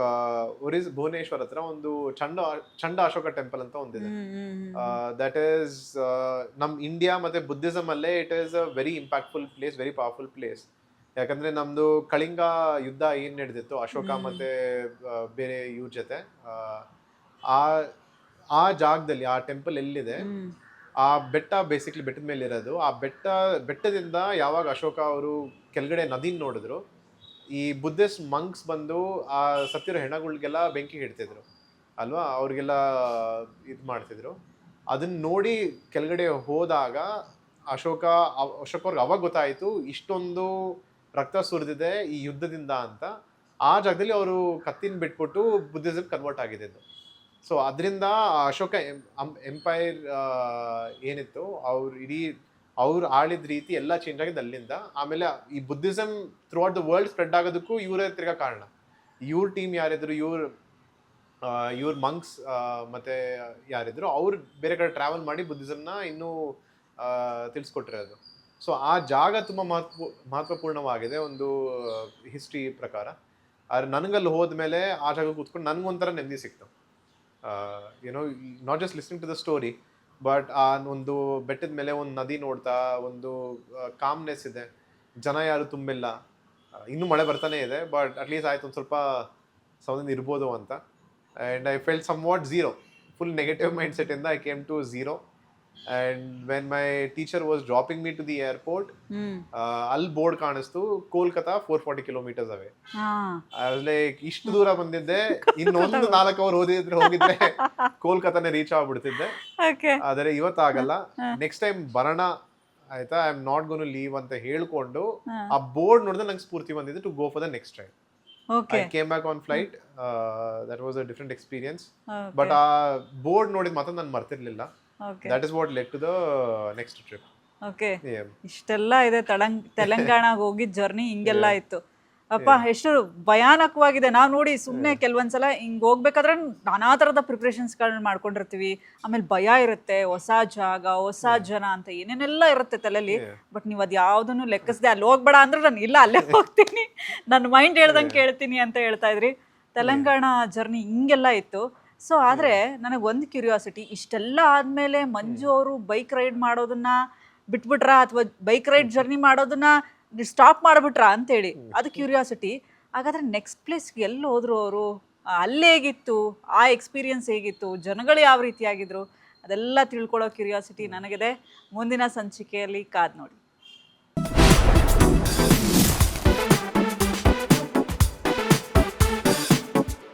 ಒರಿಸ್ ಭುವನೇಶ್ವರ್ ಹತ್ರ ಒಂದು ಚಂಡ ಚಂಡ ಅಶೋಕ ಟೆಂಪಲ್ ಅಂತ ಒಂದಿದೆ. ದಟ್ ಈಸ್ ನಮ್ ಇಂಡಿಯಾ ಮತ್ತೆ ಬುದ್ಧಿಸಮ್ ಅಲ್ಲೇ it is a very impactful place very powerful place ಯಾಕಂದ್ರೆ ನಮ್ದು ಕಳಿಂಗ ಯುದ್ಧ ಏನ್ ನಡೆದಿತ್ತು ಅಶೋಕ ಮತ್ತೆ ಬೇರೆ ಇವ್ರ ಜೊತೆ ಆ, ಆ ಆ ಜಾಗದಲ್ಲಿ ಆ ಟೆಂಪಲ್ ಎಲ್ಲಿದೆ ಆ ಬೆಟ್ಟ ಬೇಸಿಕ್ಲಿ ಬೆಟ್ಟದ ಮೇಲೆ ಇರೋದು. ಆ ಬೆಟ್ಟ ಬೆಟ್ಟದಿಂದ ಯಾವಾಗ ಅಶೋಕ ಅವರು ಕೆಳಗಡೆ ನದಿನ ನೋಡಿದ್ರು ಈ ಬುದ್ಧಿಸ್ಟ್ ಮಂಕ್ಸ್ ಬಂದು ಆ ಸತ್ತಿರೋ ಹೆಣಗಳಿಗೆಲ್ಲ ಬೆಂಕಿ ಹಿಡ್ತಿದ್ರು, ಅಲ್ವಾ? ಅವ್ರಿಗೆಲ್ಲ ಇದು ಮಾಡ್ತಿದ್ರು. ಅದನ್ನ ನೋಡಿ ಕೆಳಗಡೆ ಹೋದಾಗ ಅಶೋಕ ಅಶೋಕ ಅವ್ರಿಗೆ ಅವಾಗ ಗೊತ್ತಾಯಿತು ಇಷ್ಟೊಂದು ರಕ್ತ ಸುರಿದಿದೆ ಈ ಯುದ್ಧದಿಂದ ಅಂತ. ಆ ಜಾಗದಲ್ಲಿ ಅವರು ಕತ್ತಿನ ಬಿಟ್ಬಿಟ್ಟು ಬುದ್ಧಿಸಮ್ ಕನ್ವರ್ಟ್ ಆಗಿದ್ದು ಸೊ, ಅದರಿಂದ ಅಶೋಕ ಎಂಪೈರ್ ಏನಿತ್ತು, ಅವ್ರು ಇಡೀ ಅವ್ರು ಆಳಿದ ರೀತಿ ಎಲ್ಲ ಚೇಂಜ್ ಆಗಿದೆ ಅಲ್ಲಿಂದ. ಆಮೇಲೆ ಈ Buddhism throughout the world spread ಆಗೋದಕ್ಕೂ ಇವರೇ ತಿರ್ಗ ಕಾರಣ. ಇವ್ರ ಟೀಮ್ ಯಾರಿದ್ರು, ಇವ್ರ ಇವ್ರ ಮಂಕ್ಸ್ ಮತ್ತೆ ಯಾರಿದ್ರು ಅವ್ರು ಬೇರೆ ಕಡೆ ಟ್ರಾವೆಲ್ ಮಾಡಿ ಬುದ್ಧಿಸಮ್ನ ಇನ್ನೂ ತಿಳಿಸ್ಕೊಟ್ಟಿರೋದು. ಸೊ ಆ ಜಾಗ ತುಂಬ ಮಹತ್ವ, ಮಹತ್ವಪೂರ್ಣವಾಗಿದೆ ಒಂದು ಹಿಸ್ಟ್ರಿ ಪ್ರಕಾರ. ಆದ್ರೆ ನನಗಲ್ಲಿ ಹೋದ್ಮೇಲೆ ಆ ಜಾಗ ಕೂತ್ಕೊಂಡು ನನಗೊಂಥರ ನೆಮ್ಮದಿ ಸಿಕ್ತು. ಏನೋ not just listening to the story but ಆ, ಒಂದು ಬೆಟ್ಟದ ಮೇಲೆ ಒಂದು ನದಿ ನೋಡ್ತಾ, ಒಂದು ಕಾಮ್ನೆಸ್ ಇದೆ. ಜನ ಯಾರು ತುಂಬಿಲ್ಲ. ಇನ್ನೂ ಮಳೆ ಬರ್ತಾನೆ ಇದೆ ಬಟ್ ಅಟ್ಲೀಸ್ಟ್ ಆಯ್ತು, ಒಂದು ಸ್ವಲ್ಪ ಸೌದಿಂದ ಇರ್ಬೋದು ಅಂತ. And I fell somewhat zero full negative mind ಇಂದ I came to zero and when my teacher was dropping me to the airport ಅಲ್ಲಿ ಬೋರ್ಡ್ ಕಾಣಿಸ್ತು Kolkata four forty kilometres away like ಇಷ್ಟು ದೂರ ಬಂದಿದ್ದೆ ಇನ್ನೊಂದು ನಾಲ್ಕು ಅವರ್ ಓದಿದ್ರೆ ಹೋಗಿದ್ರೆ ಕೋಲ್ಕತಾನೆ ರೀಚ್ ಆಗ್ಬಿಡ್ತಿದ್ದೆ. ಆದರೆ ಇವತ್ತಾಗಲ್ಲ. ಆಗಲ್ಲ ನೆಕ್ಸ್ಟ್ ಟೈಮ್ ಬರೋಣ ಆಯ್ತಾ? I am not gonna leave ಅಂತ ಹೇಳ್ಕೊಂಡು. ಆ ಬೋರ್ಡ್ ನೋಡಿದ್ರೆ ನಂಗೆ ಸ್ಫೂರ್ತಿ ಬಂದಿದೆ to go for the next time I came back on flight that was a different experience but ಆ ಬೋರ್ಡ್ ನೋಡಿದ ಮಾತ್ರ ನಾನು ಮರ್ತಿರ್ಲಿಲ್ಲ. That is what let to the next trip okay ಇಷ್ಟೆಲ್ಲ ಇದೆ ತಳಂಗ್ ತೆಲಂಗಾಣಗೆ ಹೋಗಿದ್ ಜರ್ನಿ ಹಿಂಗೆಲ್ಲ ಇತ್ತು ಅಪ್ಪ ಎಷ್ಟು ಭಯಾನಕವಾಗಿದೆ. ನಾವು ನೋಡಿ ಸುಮ್ಮನೆ ಕೆಲವೊಂದ್ಸಲ ಹಿಂಗ್ ಹೋಗ್ಬೇಕಾದ್ರೆ ನಾನಾ ಥರದ ಪ್ರಿಪ್ರೇಷನ್ಸ್ಗಳನ್ನ ಮಾಡ್ಕೊಂಡಿರ್ತೀವಿ. ಆಮೇಲೆ ಭಯ ಇರುತ್ತೆ ಹೊಸ ಜಾಗ ಹೊಸ ಜನ ಅಂತ ಏನೇನೆಲ್ಲ ಇರುತ್ತೆ ತಲೆಯಲ್ಲಿ ಬಟ್ ನೀವು ಅದು ಯಾವುದನ್ನು ಲೆಕ್ಕಿಸದೆ ಅಲ್ಲಿ ಹೋಗ್ಬೇಡ ಅಂದ್ರೆ ನಾನು ಇಲ್ಲ ಅಲ್ಲೇ ಹೋಗ್ತೀನಿ. ನನ್ನ ಮೈಂಡ್ ಹೇಳ್ದಂಗೆ ಕೇಳ್ತೀನಿ ಅಂತ ಹೇಳ್ತಾ ಇದ್ರಿ. ತೆಲಂಗಾಣ ಜರ್ನಿ ಹಿಂಗೆಲ್ಲ ಇತ್ತು ಸೊ ಆದರೆ ನನಗೆ ಒಂದು ಕ್ಯೂರಿಯಾಸಿಟಿ ಇಷ್ಟೆಲ್ಲ ಆದಮೇಲೆ ಮಂಜು ಅವರು ಬೈಕ್ ರೈಡ್ ಮಾಡೋದನ್ನ ಬಿಟ್ಬಿಟ್ರ ಅಥವಾ ಬೈಕ್ ರೈಡ್ ಜರ್ನಿ ಮಾಡೋದನ್ನ ಸ್ಟಾಪ್ ಮಾಡಿಬಿಟ್ರಾ ಅಂತೇಳಿ ಅದು ಕ್ಯೂರಿಯಾಸಿಟಿ ಹಾಗಾದರೆ ನೆಕ್ಸ್ಟ್ ಪ್ಲೇಸ್ಗೆ ಎಲ್ಲಿ ಹೋದರು ಅವರು? ಅಲ್ಲಿ ಹೇಗಿತ್ತು? ಆ ಎಕ್ಸ್ಪೀರಿಯನ್ಸ್ ಹೇಗಿತ್ತು? ಜನಗಳು ಯಾವ ರೀತಿಯಾಗಿದ್ರು ಅದೆಲ್ಲ ತಿಳ್ಕೊಳ್ಳೋ ಕ್ಯೂರಿಯಾಸಿಟಿ ನನಗಿದೆ. ಮುಂದಿನ ಸಂಚಿಕೆಯಲ್ಲಿ ಕಾದ್ ನೋಡಿ.